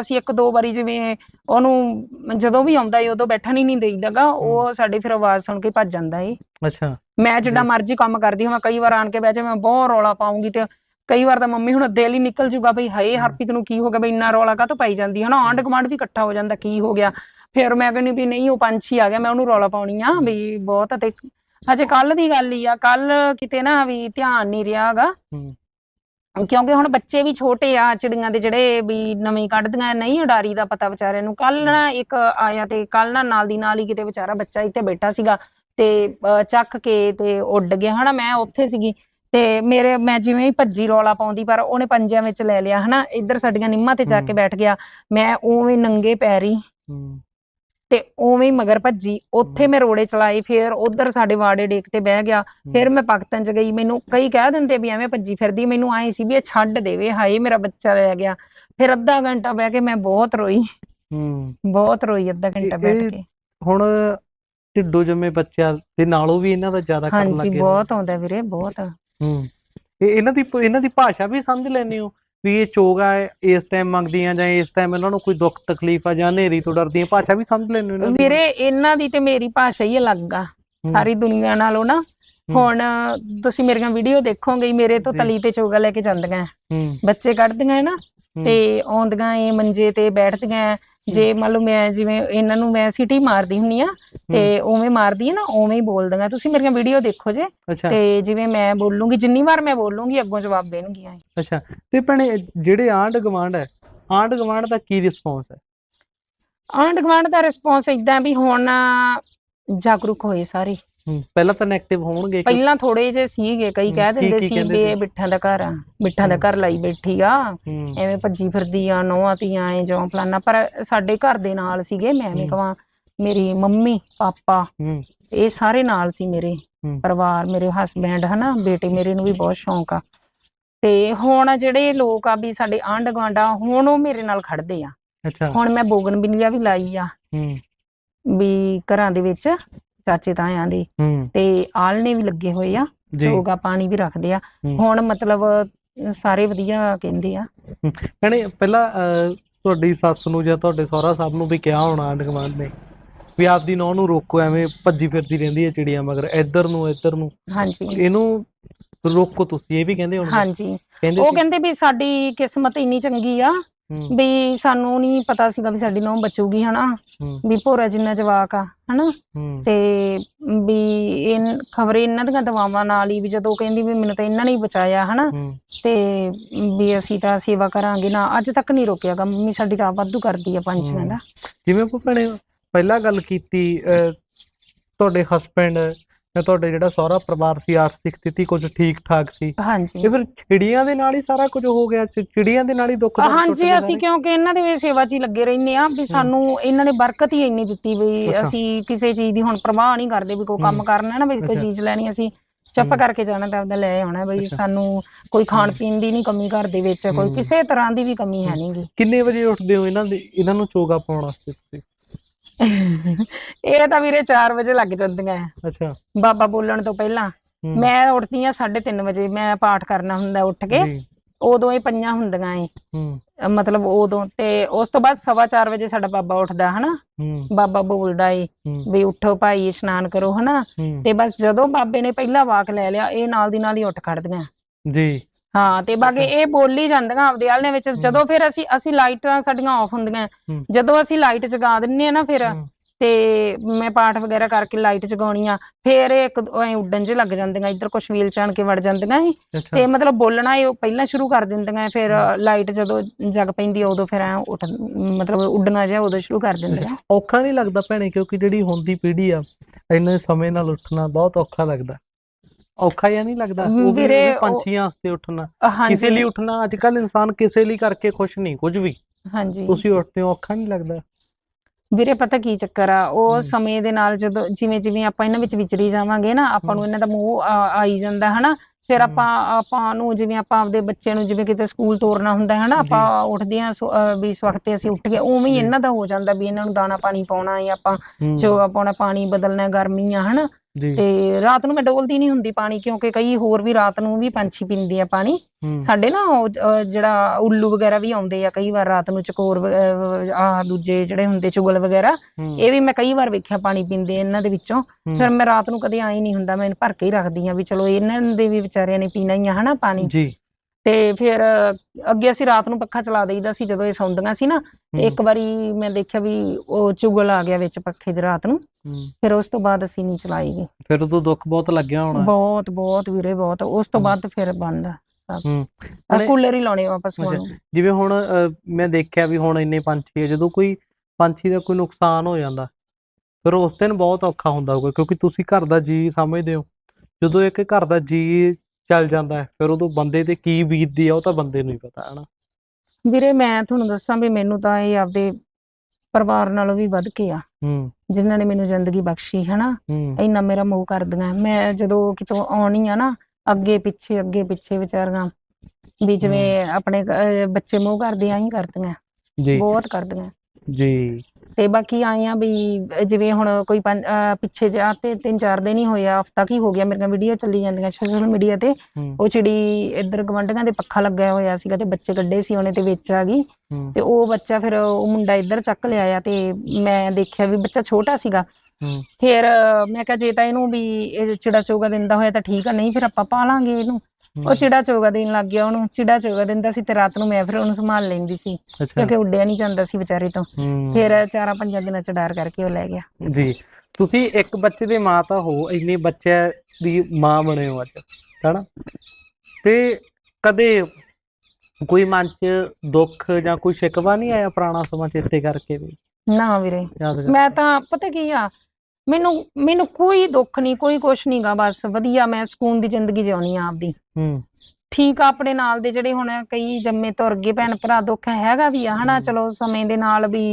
ਅਸੀਂ ਇੱਕ ਦੋ ਵਾਰੀ ਜਿਵੇਂ ਉਹਨੂੰ ਜਦੋਂ ਵੀ ਆਉਂਦਾ ਏ ਉਦੋਂ ਬੈਠਣ ਹੀ ਨਹੀਂ ਦੇਈਦਾਗਾ। ਉਹ ਸਾਡੇ ਫਿਰ ਆਵਾਜ਼ ਸੁਣ ਕੇ ਭੱਜ ਜਾਂਦਾ ਏ। ਅੱਛਾ। ਮੈਂ ਜਿੱਡਾ। ਮਰਜ਼ੀ ਕੰਮ ਕਰਦੀ ਹਾਂ ਕਈ ਵਾਰ ਆਣ ਕੇ ਬਹਿ ਜਾ ਮੈਂ ਬਹੁਤ ਰੌਲਾ ਪਾਉਂਗੀ ਤੇ ਕਈ ਵਾਰ ਤਾਂ ਮੰਮੀ ਹੁਣ ਦਿਲ ਹੀ ਨਿਕਲ ਜੂਗਾ ਬਈ ਹਾਏ ਹਮ। ਹਰਪ੍ਰੀਤ ਨੂੰ ਕੀ ਹੋ ਗਿਆ ਬਈ ਇੰਨਾ ਰੌਲਾ ਕਾਹਤੋਂ ਪਾਈ ਜਾਂਦੀ ਹੈ ਨਾ ਆਂਢ ਗੁਆਂਢ ਵੀ ਇਕੱਠਾ ਹੋ ਜਾਂਦਾ ਕੀ ਹੋ ਗਿਆ? ਫਿਰ ਮੈਂ ਕਹਿੰਦੀ ਵੀ ਨਹੀਂ ਉਹ ਪੰਛੀ ਆ ਗਿਆ ਮੈਂ ਉਹਨੂੰ ਰੌਲਾ ਪਾਉਣੀ ਆ ਵੀ ਬਹੁਤ ਤੇ ਹਜੇ ਕੱਲ ਦੀ ਗੱਲ ਹੀ ਆ ਕੱਲ ਕਿਤੇ ਨਾ ਵੀ ਧਿਆਨ ਨਹੀਂ ਰਿਹਾਗਾ ਹੂੰ। ਕਿਉਂਕਿ ਹੁਣ ਬੱਚੇ ਵੀ ਛੋਟੇ ਆ ਚਿੜੀਆਂ ਦੇ ਜਿਹੜੇ ਵੀ ਨਵੇਂ ਕੱਢਦੀਆਂ ਨਹੀਂ ਉਡਾਰੀ ਦਾ ਪਤਾ ਵਿਚਾਰਿਆਂ ਨੂੰ। ਕੱਲ ਨਾ ਇੱਕ ਆਇਆ ਤੇ ਕੱਲ ਨਾ ਨਾਲ ਦੀ ਨਾਲ ਹੀ ਕਿਤੇ ਵਿਚਾਰਾ ਬੱਚਾ ਇੱਥੇ ਬੈਠਾ ਸੀਗਾ ਤੇ ਚੱਕ ਕੇ ਤੇ ਉੱਡ ਗਿਆ। ਹਨਾ ਮੈਂ ਉੱਥੇ ਸੀਗੀ ਤੇ ਮੇਰੇ ਮੈਂ ਜਿਵੇਂ ਹੀ ਭੱਜੀ ਰੌਲਾ ਪਾਉਂਦੀ ਪਰ ਉਹਨੇ ਪੰਜਿਆਂ ਵਿੱਚ ਲੈ ਲਿਆ। ਹਨਾ ਇੱਧਰ ਸਾਡੀਆਂ ਨਿੰਮਾਂ ਤੇ ਜਾ ਕੇ। ਬੈਠ ਗਿਆ। ਮੈਂ ਉਵੇਂ ਨੰਗੇ ਪੈਰੀ। ਤੇ ਉਵੇਂ ਹੀ ਮਗਰ ਭੱਜੀ। ਉੱਥੇ। ਮੈਂ ਰੋੜੇ ਚਲਾਏ ਫਿਰ ਉਧਰ ਸਾਡੇ ਵਾੜੇ ਡੇਕ ਤੇ ਬਹਿ ਗਿਆ। ਫਿਰ ਮੈਂ ਪਾਕਿਸਤਾਨ ਚ ਗਈ। ਮੈਨੂੰ ਕਈ ਕਹਿ ਦਿੰਦੇ ਵੀ ਐਵੇਂ ਭੱਜੀ ਫਿਰਦੀ। ਮੈਨੂੰ ਆਏ ਸੀ ਵੀ ਇਹ ਛੱਡ ਦੇਵੇ। ਹਾਏ ਮੇਰਾ ਬੱਚਾ ਰਹਿ ਗਿਆ। ਫਿਰ ਅੱਧਾ ਘੰਟਾ ਬਹਿ ਕੇ ਮੈਂ ਬਹੁਤ ਰੋਈ। ਹੂੰ। ਬਹੁਤ ਰੋਈ ਅੱਧਾ ਘੰਟਾ ਬੈਠ ਇਹ ਕੇ। ਹੁਣ ਢਿੱਡੋ ਜੰਮੇ ਬੱਚਿਆਂ ਦੇ ਨਾਲੋਂ ਵੀ ਇਹਨਾਂ ਦਾ ਜ਼ਿਆਦਾ ਕਰਨ ਹਾਂਜੀ ਲੱਗੇ ਬਹੁਤ ਆਉਂਦਾ ਵੀਰੇ ਬਹੁਤ। ਹੂੰ। ਇਹ ਇਹਨਾਂ ਦੀ ਇਹਨਾਂ ਦੀ ਭਾਸ਼ਾ ਵੀ ਸਮਝ ਲੈਂਦੇ ਹੋ? ਵੀ ਇਹ ਚੋਗਾ ਹੈ ਇਸ ਟਾਈਮ ਮੰਗਦੀਆਂ ਜਾਂ ਇਸ ਟਾਈਮ ਇਹਨਾਂ ਨੂੰ ਕੋਈ ਦੁੱਖ ਤਕਲੀਫ ਆ ਜਾਂ ਹਨੇਰੀ ਤੋਂ ਡਰਦੀਆਂ ਭਾਸ਼ਾ ਵੀ ਸਮਝ ਹੋ ਇਹਨਾਂ ਦੀ। ਵੀਰੇ ਇਹਨਾਂ ਦੀ ਤੇ ਮੇਰੀ ਭਾਸ਼ਾ ਹੀ ਅਲੱਗ ਆ। ਸਾਰੀ ਦੁਨੀਆ ਨਾਲੋਂ ਨਾ ਹੁਣ ਤੁਸੀਂ ਮੇਰੀਆਂ ਵੀਡੀਓ ਦੇਖੋਗੇ ਮੇਰੇ ਤੋਂ। ਤਲੀ ਤੇ ਚੋਗਾ ਲੈ ਕੇ ਜਾਂਦੀਆਂ। ਬੱਚੇ ਕੱਢਦੀਆਂ ਹੈ ਨਾ ਤੇ ਆਉਂਦੀਆਂ ਇਹ ਮੰਜੇ ਤੇ ਬੈਠਦੀਆਂ ਜੇ ਮੰਨ ਲਓ ਮੈਂ ਜਿਵੇਂ ਇਹਨਾਂ ਨੂੰ ਮੈਂ ਸਿਟੀ ਮਾਰਦੀ ਹੁੰਨੀ ਆ ਤੇ ਉਵੇਂ ਮਾਰਦੀ ਹੈ ਨਾ ਉਵੇਂ ਹੀ ਬੋਲਦੀਆਂ ਤੁਸੀਂ ਮੇਰੀਆਂ ਵੀਡੀਓ ਦੇਖੋ ਜੇ। ਤੇ ਜਿਵੇਂ ਮੈਂ ਬੋਲੂੰਗੀ ਜਿੰਨੀ ਵਾਰ ਮੈਂ ਬੋਲੂੰਗੀ ਅੱਗੋਂ ਜਵਾਬ ਦੇਣਗੀਆਂ ਅੱਛਾ। ਤੇ ਭੈਣੇ ਜਿਹੜੇ ਆਂਢ ਗੁਆਂਢ ਹੈ ਆਂਢ ਗੁਆਂਢ ਦਾ ਕੀ ਰਿਸਪੌਂਸ ਹੈ? ਆਂਢ ਗੁਆਂਢ ਦਾ ਰਿਸਪੌਂਸ ਇਦਾਂ ਵੀ ਹੁਣ ਜਾਗਰੂਕ ਹੋਏ ਸਾਰੇ। ਪਹਿਲਾਂ ਤਾਂ ਨੈਗੇਟਿਵ ਹੋਣਗੇ ਕਿ- ਪਹਿਲਾਂ ਥੋੜੇ ਜਿਹੇ ਸੀਗੇ ਕਈ ਕਹਿ ਦਿੰਦੇ ਕੀ ਸੀ ਕਹਿੰਦੇ ਵੀ ਇਹ ਸੀ? ਬਿੱਠਾਂ ਦਾ ਘਰ ਆ ਬਿੱਠਾਂ ਦਾ। ਘਰ ਲਾਈ ਬੈਠੀ ਆ ਹੂੰ, ਐਵੇਂ ਭੱਜੀ ਫਿਰਦੀ ਆ ਨੌਆਂ ਧੀਆਂ ਐ ਜਿਉਂ ਫਲਾਨਾ ਪਰ ਸਾਡੇ ਘਰ ਦੇ ਨਾਲ ਸੀਗੇ ਮੈਂ ਐਵੇਂ ਹੂੰ। ਕਹਾਂ ਮੇਰੀ ਮੰਮੀ ਪਾਪਾ ਹੂੰ, ਇਹ ਸਾਰੇ ਨਾਲ ਸੀ ਮੇਰੇ ਹੂੰ। ਪਰਿਵਾਰ ਮੇਰੇ ਹਸਬੈਂਡ ਹਨਾ ਬੇਟੇ ਮੇਰੇ ਨੂੰ ਵੀ ਬਹੁਤ ਸ਼ੌਂਕ ਆ ਤੇ ਹੁਣ ਜਿਹੜੇ ਲੋਕ ਆ ਵੀ ਸਾਡੇ ਆਂਢ ਗੁਆਂਢਾ ਹੁਣ ਉਹ ਮੇਰੇ ਨਾਲ ਖੜਦੇ ਆ ਅੱਛਾ ਹੁਣ ਮੈਂ ਬੋਗਨਵਿਲੀਆ ਵੀ ਲਾਈ ਆ ਹੂੰ, ਵੀ ਘਰਾਂ ਦੇ ਵਿੱਚ ਚਾਚੇ ਤਾਇਆਂ ਦੇ। ਹੂੰ, ਤੇ ਆਲਣੇ ਵੀ ਲੱਗੇ ਹੋਏ ਆ ਜੀ। ਚੋਗਾ ਪਾਣੀ ਵੀ ਰੱਖਦੇ ਆ। ਹੂੰ। ਹੁਣ ਮਤਲਬ ਸਾਰੇ ਵਧੀਆ ਕਹਿੰਦੇ ਆ। ਭੈਣੇ ਪਹਿਲਾਂ ਅਹ, ਤੁਹਾਡੀ ਸੱਸ ਨੂੰ ਜਾਂ ਤੁਹਾਡੇ ਸਹੁਰਾ ਸਾਹਿਬ ਨੂੰ ਵੀ ਕਿਹਾ ਹੋਣਾ ਆਂਢ ਗੁਆਂਢ ਨੇ ਵੀ ਆਪਦੀ ਨੌਂ ਨੂੰ ਰੋਕੋ ਐਵੇਂ ਭੱਜੀ ਫਿਰਦੀ ਰਹਿੰਦੀ ਹੈ ਚਿੜੀਆਂ ਮਗਰ ਇੱਧਰ ਨੂੰ ਇੱਧਰ ਨੂੰ। ਹਾਂਜੀ। ਇਹਨੂੰ ਰੋਕੋ ਤੁਸੀਂ ਇਹ ਵੀ ਕਹਿੰਦੇ ਹੋਣਗੇ। ਹਾਂਜੀ। ਕਹਿੰਦੇ ਉਹ ਸੀ? ਕਹਿੰਦੇ ਵੀ ਸਾਡੀ ਕਿਸਮਤ ਇੰਨੀ ਚੰਗੀ ਆ ਵੀ ਸਾਨੂੰ ਨਹੀਂ ਪਤਾ ਸੀਗਾ ਵੀ ਸਾਡੀ ਨੌਂ ਬਚੂਗੀ ਹਨਾ? ਵੀ ਭੋਰਾ ਜਿੰਨਾ ਜਵਾਕ ਆ ਹਨਾ? ਤੇ ਵੀ ਇਹ ਖਬਰੇ ਇਹਨਾਂ ਦੀਆਂ ਦਵਾਵਾਂ ਨਾਲ ਹੀ ਵੀ ਜਦੋਂ ਕਹਿੰਦੀ ਵੀ ਮੈਨੂੰ ਤਾਂ ਇਹਨਾਂ ਨੇ ਹੀ ਬਚਾਇਆ ਹਨਾ? ਤੇ ਵੀ ਅਸੀਂ ਤਾਂ ਸੇਵਾ ਕਰਾਂਗੇ ਨਾ ਅੱਜ ਤੱਕ ਨਹੀਂ ਰੋਕਿਆਗਾ ਮੰਮੀ ਸਾਡੀ ਤਾਂ ਵਾਧੂ ਕਰਦੀ ਆ ਪੰਛੀਆਂ। ਦਾ। ਜਿਵੇਂ ਆਪਾਂ ਭੈਣੇ? ਪਹਿਲਾਂ ਗੱਲ ਕੀਤੀ ਤੁਹਾਡੇ ਹਸਬੰਡ ਜਾਂ ਤੁਹਾਡੇ ਜਿਹੜਾ ਸਹੁਰਾ ਪਰਿਵਾਰ ਸੀ ਆਰਥਿਕ ਸਥਿਤੀ ਕੁਝ ਠੀਕ ਠਾਕ ਸੀ ਹਾਂਜੀ ਤੇ ਫਿਰ ਚਿੜੀਆਂ ਦੇ ਨਾਲ ਹੀ ਸਾਰਾ ਕੁਝ ਹੋ ਗਿਆ ਚਿ- ਚਿੜੀਆਂ ਦੇ ਨਾਲ ਹੀ ਦੁੱਖ ਦਰਦ ਟੁੱਟ ਹਾਂਜੀ ਅਸੀਂ? ਕਿਉਂਕਿ ਇਹਨਾਂ ਦੇ ਸੇਵਾ 'ਚ ਹੀ ਲੱਗੇ ਰਹਿੰਦੇ ਆ ਵੀ ਸਾਨੂੰ ਇਹਨਾਂ ਨੇ ਬਰਕਤ ਹੀ ਇੰਨੀ ਦਿੱਤੀ ਵੀ ਅੱਛਾ। ਅਸੀਂ ਕਿਸੇ ਚੀਜ਼ ਦੀ ਹੁਣ ਪ੍ਰਵਾਹ ਨਹੀਂ ਕਰਦੇ ਵੀ ਕੋਈ ਕੰਮ ਹੂੰ। ਕਰਨਾ ਨਾ ਵੀ ਕੋਈ ਅੱਛਾ। ਚੀਜ਼ ਲੈਣੀ ਅਸੀਂ ਚੁੱਪ ਹੂੰ। ਕਰਕੇ ਜਾਣਾ ਤਾਂ ਆਪਦਾ ਲੈ ਆਉਣਾ ਬਈ ਅੱਛਾ। ਸਾਨੂੰ ਕੋਈ ਖਾਣ ਪੀਣ ਦੀ ਨਹੀਂ ਕਮੀ ਘਰ ਦੇ ਵਿੱਚ ਕੋਈ ਹੂੰ। ਕਿਸੇ ਤਰ੍ਹਾਂ ਦੀ ਵੀ ਕਮੀ ਹੈ ਹੂੰ। ਨਹੀਂਗੀ ਕਿੰਨੇ ਵਜੇ ਉੱਠਦੇ ਹੋ ਇਹਨਾਂ ਦੇ ਇਹਨਾਂ ਨੂੰ ਚੋਗਾ ਪਾਉਣ ਵਾਸਤੇ ਤੁਸੀਂ ਇਹ ਤਾਂ ਵੀਰੇ 4 ਵਜੇ ਲੱਗ ਜਾਂਦੀਆਂ ਆ, ਅੱਛਾ। ਬਾਬਾ ਬੋਲਣ ਤੋਂ ਪਹਿਲਾਂ ਹੂੰ, ਮੈਂ ਉੱਠਦੀ ਆ 3:30 ਵਜੇ ਮੈਂ ਪਾਠ ਕਰਨਾ ਹੁੰਦਾ ਉੱਠ ਕੇ। ਜੀ, ਉਦੋਂ ਇਹ ਪਈਆਂ ਹੁੰਦੀਆਂ ਏ ਹੂੰ। ਅਹ ਮਤਲਬ ਉਦੋਂ ਤੇ ਉਸ ਤੋਂ ਬਾਅਦ ਸਵਾ ਚਾਰ ਵਜੇ ਸਾਡਾ ਬਾਬਾ ਉੱਠਦਾ ਹਨਾ? ਹੂੰ। ਬਾਬਾ ਬੋਲਦਾ ਏ ਹੂੰ, ਵੀ ਉੱਠੋ ਭਾਈ ਇਸ਼ਨਾਨ ਕਰੋ ਹਨਾ? ਹੂੰ। ਤੇ ਬਸ ਜਦੋਂ ਬਾਬੇ ਨੇ ਪਹਿਲਾ ਵਾਕ ਲੈ ਲਿਆ ਇਹ ਨਾਲ ਦੀ ਨਾਲ ਹੀ ਉੱਠ ਖੜਦੀਆਂ। ਜੀ। ਹਾਂ ਤੇ ਬਾਕੀ ਇਹ ਬੋਲੀ ਜਾਂਦੀਆਂ ਆਪਦੇ ਆਲਣੇ ਵਿੱਚ ਜਦੋਂ ਫਿਰ ਅਸੀਂ ਅਸੀਂ ਲਾਈਟਾਂ ਸਾਡੀਆਂ ਆਫ ਹੁੰਦੀਆਂ। ਜਦੋਂ ਅਸੀਂ ਲਾਈਟ ਜਗਾ ਦਿੰਨੇ ਆ ਨਾ ਫਿਰ ਤੇ ਮੈਂ ਪਾਠ ਵਗੈਰਾ ਕਰਕੇ ਲਾਈਟ ਜਗਾਉਣੀ ਆ ਫਿਰ ਇੱਕ ਐ ਉੱਡਣ ਜੇ ਲੱਗ ਜਾਂਦੀਆਂ ਇੱਧਰ ਕੁਛ ਵੀਲ ਚਾਣ ਕੇ ਵੜ ਜਾਂਦੀਆਂ ਅੱਛਾ। ਤੇ ਮਤਲਬ ਬੋਲਣਾ ਇਹ ਪਹਿਲਾਂ ਸ਼ੁਰੂ ਕਰ ਦਿੰਦੀਆਂ ਫਿਰ ਲਾਈਟ ਜਦੋਂ ਜਗ ਪੈਂਦੀ ਉਦੋਂ ਫਿਰ ਐ ਉੱਠ ਮਤਲਬ ਉੱਡਣਾ ਜਿਹਾ ਉਦੋਂ ਸ਼ੁਰੂ ਕਰ ਦਿੰਦੀਆਂ। ਔਖਾ ਨਹੀਂ ਲੱਗਦਾ ਭੈਣੇ ਕਿਉਂਕਿ ਜਿਹੜੀ ਹੁਣ ਦੀ ਪੀੜ੍ਹੀ ਆ ਇੰਨੇ ਸਮੇਂ ਨਾਲ ਉੱਠਣਾ ਬਹੁਤ ਔਖਾ ਲੱਗਦਾ। ਔਖਾ ਜਾਂ ਨਹੀਂ ਲੱਗਦਾ? ਹਮ, ਉਹ ਵੀ ਵੀਰੇ, ਉਹ- ਪੰਛੀਆਂ ਵਾਸਤੇ ਉੱਠਣਾ। ਕਿਸੇ ਲਈ ਉੱਠਣਾ ਅੱਜ ਕੱਲ ਇਨਸਾਨ ਕਿਸੇ ਲਈ ਕਰਕੇ ਖੁਸ਼ ਨਹੀਂ ਕੁਝ ਵੀ। ਹਾਂਜੀ। ਤੁਸੀਂ ਉੱਠਦੇ ਹੋ ਔਖਾ ਨਹੀਂ ਲੱਗਦਾ। ਵੀਰੇ ਪਤਾ ਕੀ ਚੱਕਰ ਆ? ਉਹ ਹਮ। ਸਮੇਂ ਦੇ ਨਾਲ ਜਦੋਂ ਜਿਵੇਂ ਜਿਵੇਂ ਆਪਾਂ ਇਹਨਾਂ ਵਿੱਚ ਵਿਚਰੀ ਜਾਵਾਂਗੇ ਨਾ ਆਪਾਂ ਨੂੰ ਇਹਨਾਂ ਦਾ ਮੋਹ ਆ- ਆਈ ਜਾਂਦਾ ਹਨਾ? ਫਿਰ ਹਮ। ਆਪਾਂ ਆਪਾਂ ਨੂੰ ਜਿਵੇਂ ਆਪਾਂ ਆਪਦੇ ਬੱਚਿਆਂ ਨੂੰ ਜਿਵੇਂ ਕਿਤੇ ਸਕੂਲ ਤੋਰਨਾ ਹੁੰਦਾ ਹੈ ਨਾ ਆਪਾਂ ਉੱਠਦੇ ਆ ਵੀ ਇਸ ਵਕਤ ਅਸੀਂ ਉੱਠ ਗਏ ਉਵੇਂ ਹੀ ਜੀ। ਇਹਨਾਂ ਦਾ ਹੋ ਜਾਂਦਾ ਵੀ ਇਹਨਾਂ ਨੂੰ ਦਾਣਾ ਪਾਣੀ ਪਾਉਣਾ ਜਾਂ ਆਪਾਂ ਹੂੰ, ਚੋਗਾ ਪਾਉਣਾ ਪਾਣੀ ਬਦਲਣਾ ਗਰਮੀ ਆ ਹਨਾ? ਤੇ ਰਾਤ ਨੂੰ ਮੈਂ ਡੋਲਦੀ ਨਹੀਂ ਹੁੰਦੀ ਪਾਣੀ ਕਿਉਂਕਿ ਕਈ ਹੋਰ ਵੀ ਰਾਤ ਨੂੰ ਵੀ ਪੰਛੀ ਪੀਂਦੇ ਆ ਪਾਣੀ। ਸਾਡੇ ਨਾ ਜਿਹੜਾ ਉੱਲੂ ਵਗੈਰਾ ਵੀ ਆਉਂਦੇ ਆ ਕਈ ਵਾਰ ਰਾਤ ਨੂੰ ਚਕੋਰ ਆ ਦੂਜੇ ਜਿਹੜੇ ਹੁੰਦੇ ਚੁਗਲ ਵਗੈਰਾ ਇਹ ਵੀ ਮੈਂ ਕਈ ਵਾਰ ਵੇਖਿਆ ਪਾਣੀ ਪੀਂਦੇ ਇਹਨਾਂ ਦੇ ਵਿੱਚੋਂ। ਫਿਰ ਮੈਂ ਰਾਤ ਨੂੰ ਕਦੇ ਆਈ ਨਹੀਂ ਹੁੰਦਾ ਮੈਂ ਭਰ ਕੇ ਹੀ ਰੱਖਦੀ ਆ ਵੀ ਚਲੋ ਇਹਨਾਂ ਦੇ ਵੀ ਵਿਚਾਰਿਆਂ ਨੇ ਪੀਣਾ ਹੀ ਆ ਹਨਾ ਪਾਣੀ। ਜੀ। ਤੇ ਫਿਰ ਅੱਗੇ ਅਸੀਂ ਰਾਤ ਨੂੰ ਪੱਖਾ ਚਲਾ ਦੇਈਦਾ ਸੀ ਜਦੋਂ ਇਹ ਸੌਂਦੀਆਂ ਸੀ ਨਾ ਤੇ ਇੱਕ ਵਾਰੀ ਮੈਂ ਦੇਖਿਆ ਵੀ ਉਹ ਚੁਗਲ ਆ ਗਿਆ ਵਿੱਚ ਪੱਖੇ 'ਚ ਰਾਤ ਨੂੰ। ਫਿਰ ਉਸ ਤੋਂ ਬਾਅਦ ਅਸੀਂ ਨਹੀਂ ਚਲਾਈਗੀ ਫਿਰ ਉਦੋਂ ਦੁੱਖ ਬਹੁਤ ਲੱਗਿਆ ਹੋਣਾ। ਬਹੁਤ ਬਹੁਤ ਵੀਰੇ ਬਹੁਤ। ਉਸ ਤੋਂ। ਬਾਅਦ ਫਿਰ ਬੰਦ ਹੂੰ। ਕੂਲਰ ਹੀ ਲਾਉਣੇ ਅੱਛਾ। ਨੂੰ ਜਿਵੇਂ ਹੁਣ ਮੈਂ ਦੇਖਿਆ ਵੀ ਹੁਣ ਇੰਨੇ ਪੰਛੀ ਆ ਜਦੋਂ ਕੋਈ ਪੰਛੀ ਦਾ ਕੋਈ ਨੁਕਸਾਨ ਹੋ ਜਾਂਦਾ ਫਿਰ ਉਸ ਦਿਨ ਬਹੁਤ ਔਖਾ ਹੁੰਦਾ ਹੋਊਗਾ ਕਿਉਂਕਿ ਤੁਸੀਂ ਘਰ ਦਾ ਜੀ ਸਮਝਦੇ ਹੋ। ਜਦੋਂ ਇੱਕ ਘਰ ਦਾ ਜੀ ਚੱਲ ਜਾਂਦਾ ਹੈ। ਫਿਰ ਉਦੋਂ ਬੰਦੇ ਤੇ ਕੀ ਬੀਤਦੀ ਆ ਉਹ ਤਾਂ ਬੰਦੇ ਨੂੰ ਹੀ ਪਤਾ ਹੈ ਨਾ ਵੀਰੇ ਮੈਂ ਤੁਹਾਨੂੰ ਦੱਸਾਂ ਵੀ ਮੈਨੂੰ ਤਾਂ ਇਹ ਆਪਦੇ ਪਰਿਵਾਰ ਨਾਲੋਂ ਵੀ ਵੱਧ ਕੇ ਆ। ਹੂੰ। ਜਿਨ੍ਹਾਂ ਨੇ ਮੈਨੂੰ ਜ਼ਿੰਦਗੀ ਬਖਸ਼ੀ ਹਨਾ? ਹੂੰ। ਇੰਨਾ ਮੇਰਾ ਮੋਹ ਕਰਦੀਆਂ। ਮੈਂ ਜਦੋਂ ਕਿਤੋਂ ਆਉਣੀ ਆ ਨਾ ਅੱਗੇ ਪਿੱਛੇ ਅੱਗੇ ਪਿੱਛੇ ਵਿਚਾਰੀਆਂ ਵੀ ਜਿਵੇਂ ਆਪਣੇ ਅਹ, ਬੱਚੇ ਮੋਹ ਕਰਦੇ ਆਂ ਹੀ ਕਰਦੀਆਂ। ਜੀ। ਬਹੁਤ ਕਰਦੀਆਂ। ਜੀ। ਤੇ ਬਾਕੀ ਆਏ ਆ ਵੀ ਜਿਵੇਂ ਹੁਣ ਕੋਈ ਪੰਜ- ਅਹ, ਪਿੱਛੇ ਜਾ ਤੇ ਤਿੰਨ ਚਾਰ ਦਿਨ ਹੀ ਹੋਇਆ ਹਫਤਾ ਕੀ ਹੋ ਗਿਆ ਮੇਰੀਆਂ ਵੀਡੀਓ ਚੱਲੀ ਜਾਂਦੀਆਂ ਸੋਸ਼ਲ ਮੀਡੀਆ ਤੇ। ਹੂੰ। ਉਹ ਚਿੜੀ ਇੱਧਰ ਗਵੰਡੀਆਂ ਦੇ ਪੱਖਾ ਲੱਗਿਆ ਹੋਇਆ ਸੀਗਾ ਤੇ ਬੱਚੇ ਕੱਢੇ ਸੀ ਉਹਨੇ ਤੇ ਵਿੱਚ ਆ ਗਈ। ਹੂੰ। ਤੇ ਉਹ ਬੱਚਾ ਫਿਰ ਉਹ ਮੁੰਡਾ ਇੱਧਰ ਚੱਕ ਲਿਆਇਆ ਤੇ ਮੈਂ ਦੇਖਿਆ ਵੀ ਬੱਚਾ ਛੋਟਾ ਸੀਗਾ। ਹੂੰ। ਫਿਰ ਅਹ, ਮੈਂ ਕਿਹਾ ਜੇ ਤਾਂ ਇਹਨੂੰ ਵੀ ਇਹ ਚਿੜਾ ਚੋਗਾ ਦਿੰਦਾ ਹੋਇਆ ਤਾਂ ਠੀਕ ਆ ਨਹੀਂ ਫਿਰ ਆਪਾਂ ਪਾਲਾਂਗੇ ਇਹਨੂੰ। ਉਹ ਚਿੜਾ ਚੋਗਾ ਦੇਣ ਲੱਗ ਗਿਆ ਉਹਨੂੰ ਚਿੜਾ ਚੋਗਾ ਦਿੰਦਾ ਸੀ ਤੇ ਰਾਤ ਨੂੰ ਮੈਂ ਫਿਰ ਉਹਨੂੰ ਸੰਭਾਲ ਲੈਂਦੀ ਸੀ। ਕਿਉਂਕਿ ਉੱਡਿਆ ਨਹੀਂ ਜਾਂਦਾ ਸੀ ਵਿਚਾਰੇ ਤੋਂ। ਫਿਰ ਚਾਰਾਂ ਪੰਜਾਂ ਦਿਨਾਂ ਚ ਡਰ ਕਰਕੇ ਉਹ ਲੈ ਗਿਆ। ਜੀ। ਤੁਸੀਂ ਇੱਕ ਬੱਚੇ ਦੇ ਮਾਂ ਤਾਂ ਹੋ ਇੰਨੇ ਬੱਚਿਆਂ ਦੀ ਮਾਂ ਬਣੇ ਹੋ ਅੱਜ ਹੈਨਾ? ਤੇ ਕਦੇ ਕੋਈ ਮਨ 'ਚ ਦੁੱਖ ਜਾਂ ਕੋਈ ਸ਼ਿਕਵਾ ਨਹੀਂ ਆਇਆ ਪੁਰਾਣਾ ਸਮਾਂ ਚੇਤੇ ਕਰਕੇ ਵੀ? ਨਾ ਵੀਰੇ। ਮੈਂ ਤਾਂ ਪਤਾ ਕੀ ਆ? ਮੈਨੂੰ ਮੈਨੂੰ ਕੋਈ ਦੁੱਖ ਨਹੀਂ ਕੋਈ ਕੁਛ ਨਹੀਂਗਾ ਬਸ ਵਧੀਆ ਮੈਂ ਸਕੂਨ ਦੀ ਜ਼ਿੰਦਗੀ ਜਿਉਣੀ ਆ ਆਪਦੀ। ਹੂੰ ਠੀਕ ਆ ਆਪਣੇ ਨਾਲ ਦੇ ਜਿਹੜੇ ਹੁਣ ਕਈ ਜੰਮੇ ਤੁਰ ਗਏ ਭੈਣ ਭਰਾ ਦੁੱਖ ਹੈਗਾ ਵੀ ਆ ਹਨਾ। ਚਲੋ ਸਮੇਂ ਦੇ ਨਾਲ ਵੀ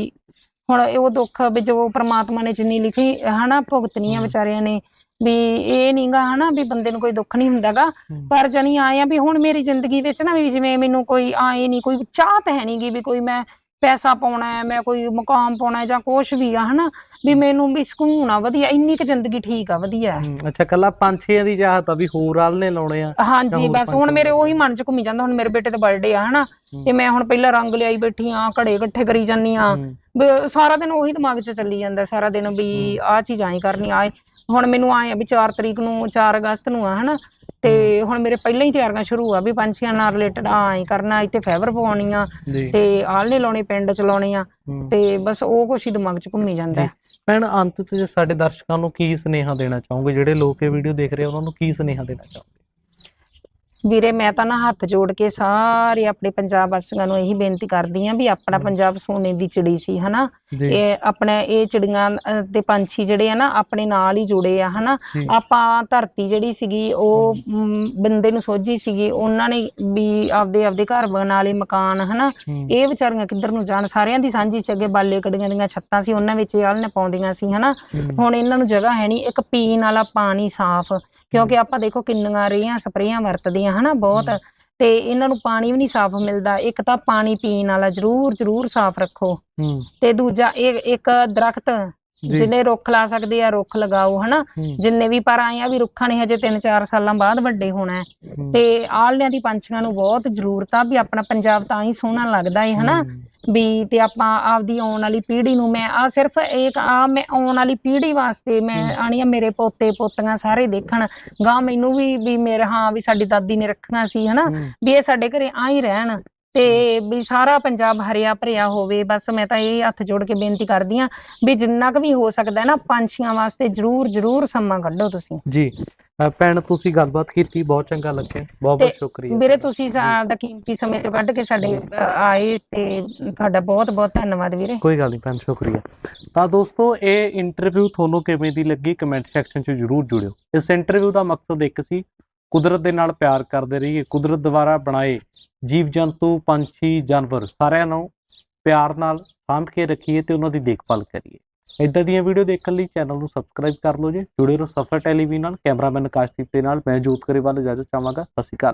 ਹੁਣ ਇਹ ਉਹ ਦੁੱਖ ਵੀ ਜੋ ਪ੍ਰਮਾਤਮਾ ਨੇ ਜਿੰਨੀ ਲਿਖੀ ਹਨਾ ਆ। ਵਿਚਾਰਿਆਂ ਨੇ ਵੀ ਇਹ ਨਹੀਂਗਾ ਹਨਾ ਵੀ ਬੰਦੇ ਨੂੰ ਕੋਈ ਦੁੱਖ ਨਹੀਂ ਹੁੰਦਾਗਾ। ਪਰ ਜਣੀ ਆਏ ਆ ਵੀ ਹੁਣ ਮੇਰੀ ਜ਼ਿੰਦਗੀ ਵਿੱਚ ਨਾ ਵੀ ਜਿਵੇਂ ਮੈਨੂੰ ਕੋਈ ਆਏ ਨਹੀਂ ਕੋਈ ਚਾਹਤ ਹੈ ਨਹੀਂਗੀ ਵੀ ਕੋਈ ਮੈਂ ਪੈਸਾ ਪਾਉਣਾ ਹੈ ਮੈਂ ਕੋਈ ਮੁਕਾਮ ਪਾਉਣਾ ਹੈ ਜਾਂ ਕੁਛ ਵੀ ਆ ਹਨਾ? ਵੀ ਮੈਨੂੰ ਵੀ ਸਕੂਨ ਆ ਵਧੀਆ ਇੰਨੀ ਕੁ ਜ਼ਿੰਦਗੀ ਠੀਕ ਆ ਵਧੀਆ। ਅੱਛਾ ਕੱਲਾ ਪੰਛੀਆਂ ਦੀ ਚਾਹਤ ਆ ਵੀ ਹੋਰ ਆਲ ਨੇ ਲਾਉਣੇ ਆ ਹਾਂਜੀ ਹੋਰ ਬਸ ਹੁਣ ਮੇਰੇ ਉਹੀ ਮਨ ਚ ਘੁੰਮੀ ਜਾਂਦਾ ਹੁਣ ਮੇਰੇ ਬੇਟੇ ਦਾ ਬਰਥਡੇ ਆ ਹਨਾ? ਤੇ ਮੈਂ ਹੁਣ ਪਹਿਲਾਂ ਰੰਗ ਲਿਆਈ ਬੈਠੀ ਆ ਘੜੇ ਇਕੱਠੇ ਕਰੀ ਜਾਨੀ ਆ। ਵੀ ਸਾਰਾ ਦਿਨ ਉਹੀ ਦਿਮਾਗ 'ਚ ਚੱਲੀ ਜਾਂਦਾ ਸਾਰਾ ਦਿਨ ਵੀ। ਆਹ ਚੀਜ਼ ਆਈ ਕਰਨੀ ਆਏ ਹੁਣ ਮੈਨੂੰ ਆਏ ਆ ਵੀ 4 ਤਰੀਕ ਨੂੰ 4 ਅਗਸਤ ਨੂੰ ਆ ਹਨਾ? ਤੇ ਹੁਣ ਮੇਰੇ ਪਹਿਲਾਂ ਹੀ ਤਿਆਰੀਆਂ ਸ਼ੁਰੂ ਆ ਵੀ ਪੰਛੀਆਂ ਨਾਲ ਰਿਲੇਟਡ ਆਏ ਕਰਨਾ ਇੱਥੇ ਫਾਈਬਰ ਪਵਾਉਣੀ ਆ ਜੀ। ਤੇ ਆਲਣੇ ਲਾਉਣੇ ਪਿੰਡ ਚ ਲਾਉਣੇ ਆ। ਹੂੰ। ਤੇ ਬਸ ਉਹ ਕੁਛ ਹੀ ਦਿਮਾਗ 'ਚ ਘੁੰਮੀ ਜਾਂਦਾ ਹੈ। ਭੈਣ ਅੰਤ 'ਚ ਸਾਡੇ ਦਰਸ਼ਕਾਂ ਨੂੰ ਕੀ ਸੁਨੇਹਾ ਦੇਣਾ ਚਾਹੋਗੇ? ਜਿਹੜੇ ਲੋਕ ਇਹ ਵੀਡੀਓ ਦੇਖ ਰਹੇ ਆ ਉਹਨਾਂ ਨੂੰ ਕੀ ਸੁਨੇਹਾ ਦੇਣਾ ਚਾਹੋਗੇ? ਵੀਰੇ ਮੈਂ ਤਾਂ ਨਾ ਹੱਥ ਜੋੜ ਕੇ ਸਾਰੇ ਆਪਣੇ ਪੰਜਾਬ ਵਾਸੀਆਂ ਨੂੰ ਇਹੀ ਬੇਨਤੀ ਕਰਦੀ ਆ ਵੀ ਆਪਣਾ। ਪੰਜਾਬ ਸੋਨੇ ਦੀ ਚਿੜੀ ਸੀ ਹਨਾ? ਜੀ। ਇਹ ਆਪਣੇ ਇਹ ਚਿੜੀਆਂ ਅਹ, ਤੇ ਪੰਛੀ ਜਿਹੜੇ ਆ ਨਾ ਆਪਣੇ ਨਾਲ ਹੀ ਜੁੜੇ ਆ ਹਨਾ? ਜੀ। ਆਪਾਂ ਧਰਤੀ ਜਿਹੜੀ ਸੀਗੀ ਉਹ ਮ, ਬੰਦੇ ਨੂੰ ਸੋਝੀ ਸੀਗੀ। ਉਹਨਾਂ ਨੇ ਵੀ ਆਪਦੇ ਆਪਦੇ ਘਰ ਬਣਾ ਲਏ ਮਕਾਨ ਹਨਾ? ਹੂੰ, ਇਹ ਵਿਚਾਰੀਆਂ ਕਿੱਧਰ ਨੂੰ ਜਾਣ? ਸਾਰਿਆਂ ਦੀ ਸਾਂਝੀ ਸੀ ਅੱਗੇ ਬਾਲੇ ਕੜੀਆਂ ਦੀਆਂ ਛੱਤਾਂ ਸੀ ਉਹਨਾਂ ਵਿੱਚ ਆਲਣੇ ਪਾਉਂਦੀਆਂ ਸੀ ਹਨਾ? ਹੂੰ, ਹੁਣ ਇਹਨਾਂ ਨੂੰ ਜਗ੍ਹਾ ਹੈ ਨਹੀਂ ਇੱਕ ਪੀਣ ਵਾਲਾ ਪਾਣੀ ਸਾਫ਼ ਕਿਉਂਕਿ ਆਪਾਂ ਦੇਖੋ ਕਿੰਨੀਆਂ ਰੇਹਾਂ ਸਪਰੇਆਂ ਵਰਤਦੀਆਂ ਹਨਾ ਬਹੁਤ। ਤੇ ਇਹਨਾਂ ਨੂੰ ਪਾਣੀ ਵੀ ਨਹੀਂ ਸਾਫ਼ ਮਿਲਦਾ। ਇੱਕ ਤਾਂ ਪਾਣੀ ਪੀਣ ਵਾਲਾ ਜ਼ਰੂਰ ਜ਼ਰੂਰ ਸਾਫ਼ ਰੱਖੋ। ਤੇ ਦੂਜਾ ਇਹ ਇੱਕ ਦਰਖਤ ਜੀ। ਜਿੰਨੇ ਰੁੱਖ ਲਾ ਸਕਦੇ ਆ ਰੁੱਖ ਲਗਾਓ ਹਨਾ? ਜਿੰਨੇ ਵੀ ਪਰ ਆਏ ਆ ਵੀ ਰੁੱਖਾਂ ਨੇ ਹਜੇ 3-4 ਸਾਲਾਂ ਬਾਅਦ ਵੱਡੇ ਹੋਣਾ ਤੇ ਆਲਣਿਆਂ ਦੀ ਪੰਛੀਆਂ ਨੂੰ ਬਹੁਤ ਜ਼ਰੂਰਤ ਆ ਵੀ ਆਪਣਾ ਪੰਜਾਬ ਤਾਂ ਹੀ ਸੋਹਣਾ ਲੱਗਦਾ ਹੈ ਹਨਾ? ਵੀ ਤੇ ਆਪਾਂ ਆਪਦੀ ਆਉਣ ਵਾਲੀ ਪੀੜ੍ਹੀ ਨੂੰ ਮੈਂ ਆ ਸਿਰਫ ਇੱਕ ਆ ਮੈਂ ਆਉਣ ਵਾਲੀ ਪੀੜ੍ਹੀ ਵਾਸਤੇ ਮੈਂ ਹਮ। ਆਣੀ ਆ ਮੇਰੇ ਪੋਤੇ ਪੋਤੀਆਂ ਸਾਰੇ ਦੇਖਣ। ਗਾਂ ਮੈਨੂੰ ਵੀ ਵੀ ਮੇਰੇ ਹਾਂ ਵੀ ਸਾਡੀ ਦਾਦੀ ਨੇ ਰੱਖੀਆਂ ਸੀ ਹਨਾ? ਵੀ ਇਹ ਸਾਡੇ ਘਰੇ ਆ ਹੀ ਰਹਿਣ। ਤੇ ਵੀ ਸਾਰਾ ਪੰਜਾਬ ਹਰਿਆ ਭਰਿਆ ਹੋਵੇ ਬਸ ਮੈਂ ਤਾਂ ਇਹ ਹੱਥ ਜੋੜ ਕੇ ਬੇਨਤੀ ਕਰਦੀ ਆ ਵੀ ਜਿੰਨਾ ਕੁ ਵੀ ਹੋ ਸਕਦਾ ਹੈ ਨਾ ਪੰਛੀਆਂ ਵਾਸਤੇ ਜਰੂਰ ਜਰੂਰ ਸਮਾਂ ਕੱਢੋ ਤੁਸੀਂ। ਜੀ ਅ, ਭੈਣ ਤੁਸੀਂ ਗੱਲਬਾਤ ਕੀਤੀ ਬਹੁਤ ਚੰਗਾ ਲੱਗਿਆ ਬਹੁਤ ਬਹੁਤ ਤੇ ਸ਼ੁਕਰੀਆ ਵੀਰੇ ਤੁਸੀਂ ਆਪਦਾ ਕੀਮਤੀ ਸਮੇਂ ਚੋਂ ਕੱਢ ਕੇ ਸਾਡੇ ਅ, ਆਏ ਤੇ ਤੁਹਾਡਾ ਬਹੁਤ ਬਹੁਤ ਧੰਨਵਾਦ ਵੀਰੇ। ਕੋਈ ਗੱਲ ਨਹੀਂ ਭੈਣ ਸ਼ੁਕਰੀਆ। ਤਾਂ ਦੋਸਤੋ ਇਹ ਇੰਟਰਵਿਊ ਤੁਹਾਨੂੰ ਕਿਵੇਂ ਦੀ ਲੱਗੀ ਕਮੈਂਟ ਸੈਕਸ਼ਨ 'ਚ ਜਰੂਰ ਜੁੜਿਓ। ਇਸ ਇੰਟਰਵਿਊ ਦਾ ਮਕਸਦ ਇੱਕ ਸੀ ਕੁਦਰਤ ਦੇ ਨਾਲ ਪਿਆਰ ਕਰਦੇ ਰਹੀਏ, ਕੁਦਰਤ ਦੁਆਰਾ ਬਣਾਏ ਜੀਵ ਜੰਤੂ, ਪੰਛੀ, ਜਾਨਵਰ ਸਾਰਿਆਂ ਨੂੰ ਪਿਆਰ ਨਾਲ ਸਾਂਭ ਕੇ ਰੱਖੀਏ ਤੇ ਉਹਨਾਂ ਦੀ ਦੇਖਭਾਲ ਕਰੀਏ। ਇਦਾਂ ਦੀਆਂ ਵੀਡੀਓ ਦੇਖਣ ਲਈ ਚੈਨਲ ਨੂੰ ਸਬਸਕ੍ਰਾਈਬ ਕਰ ਲਓ ਜੀ। ਜੁੜੇ ਰਹੋ ਸਫਰ ਟੈਲੀਵਿਜ਼ਨ ਨਾਲ, ਕੈਮਰਾਮੈਨ ਆਕਾਸ਼ਦੀਪ ਦੇ ਨਾਲ। ਮੈਂ ਜੋਤ ਕਰੇਵਾਲ ਇਜਾਜ਼ਤ ਚਾਹਾਂਗਾ। ਸਤਿ ਸ਼੍ਰੀ ਅਕਾਲ।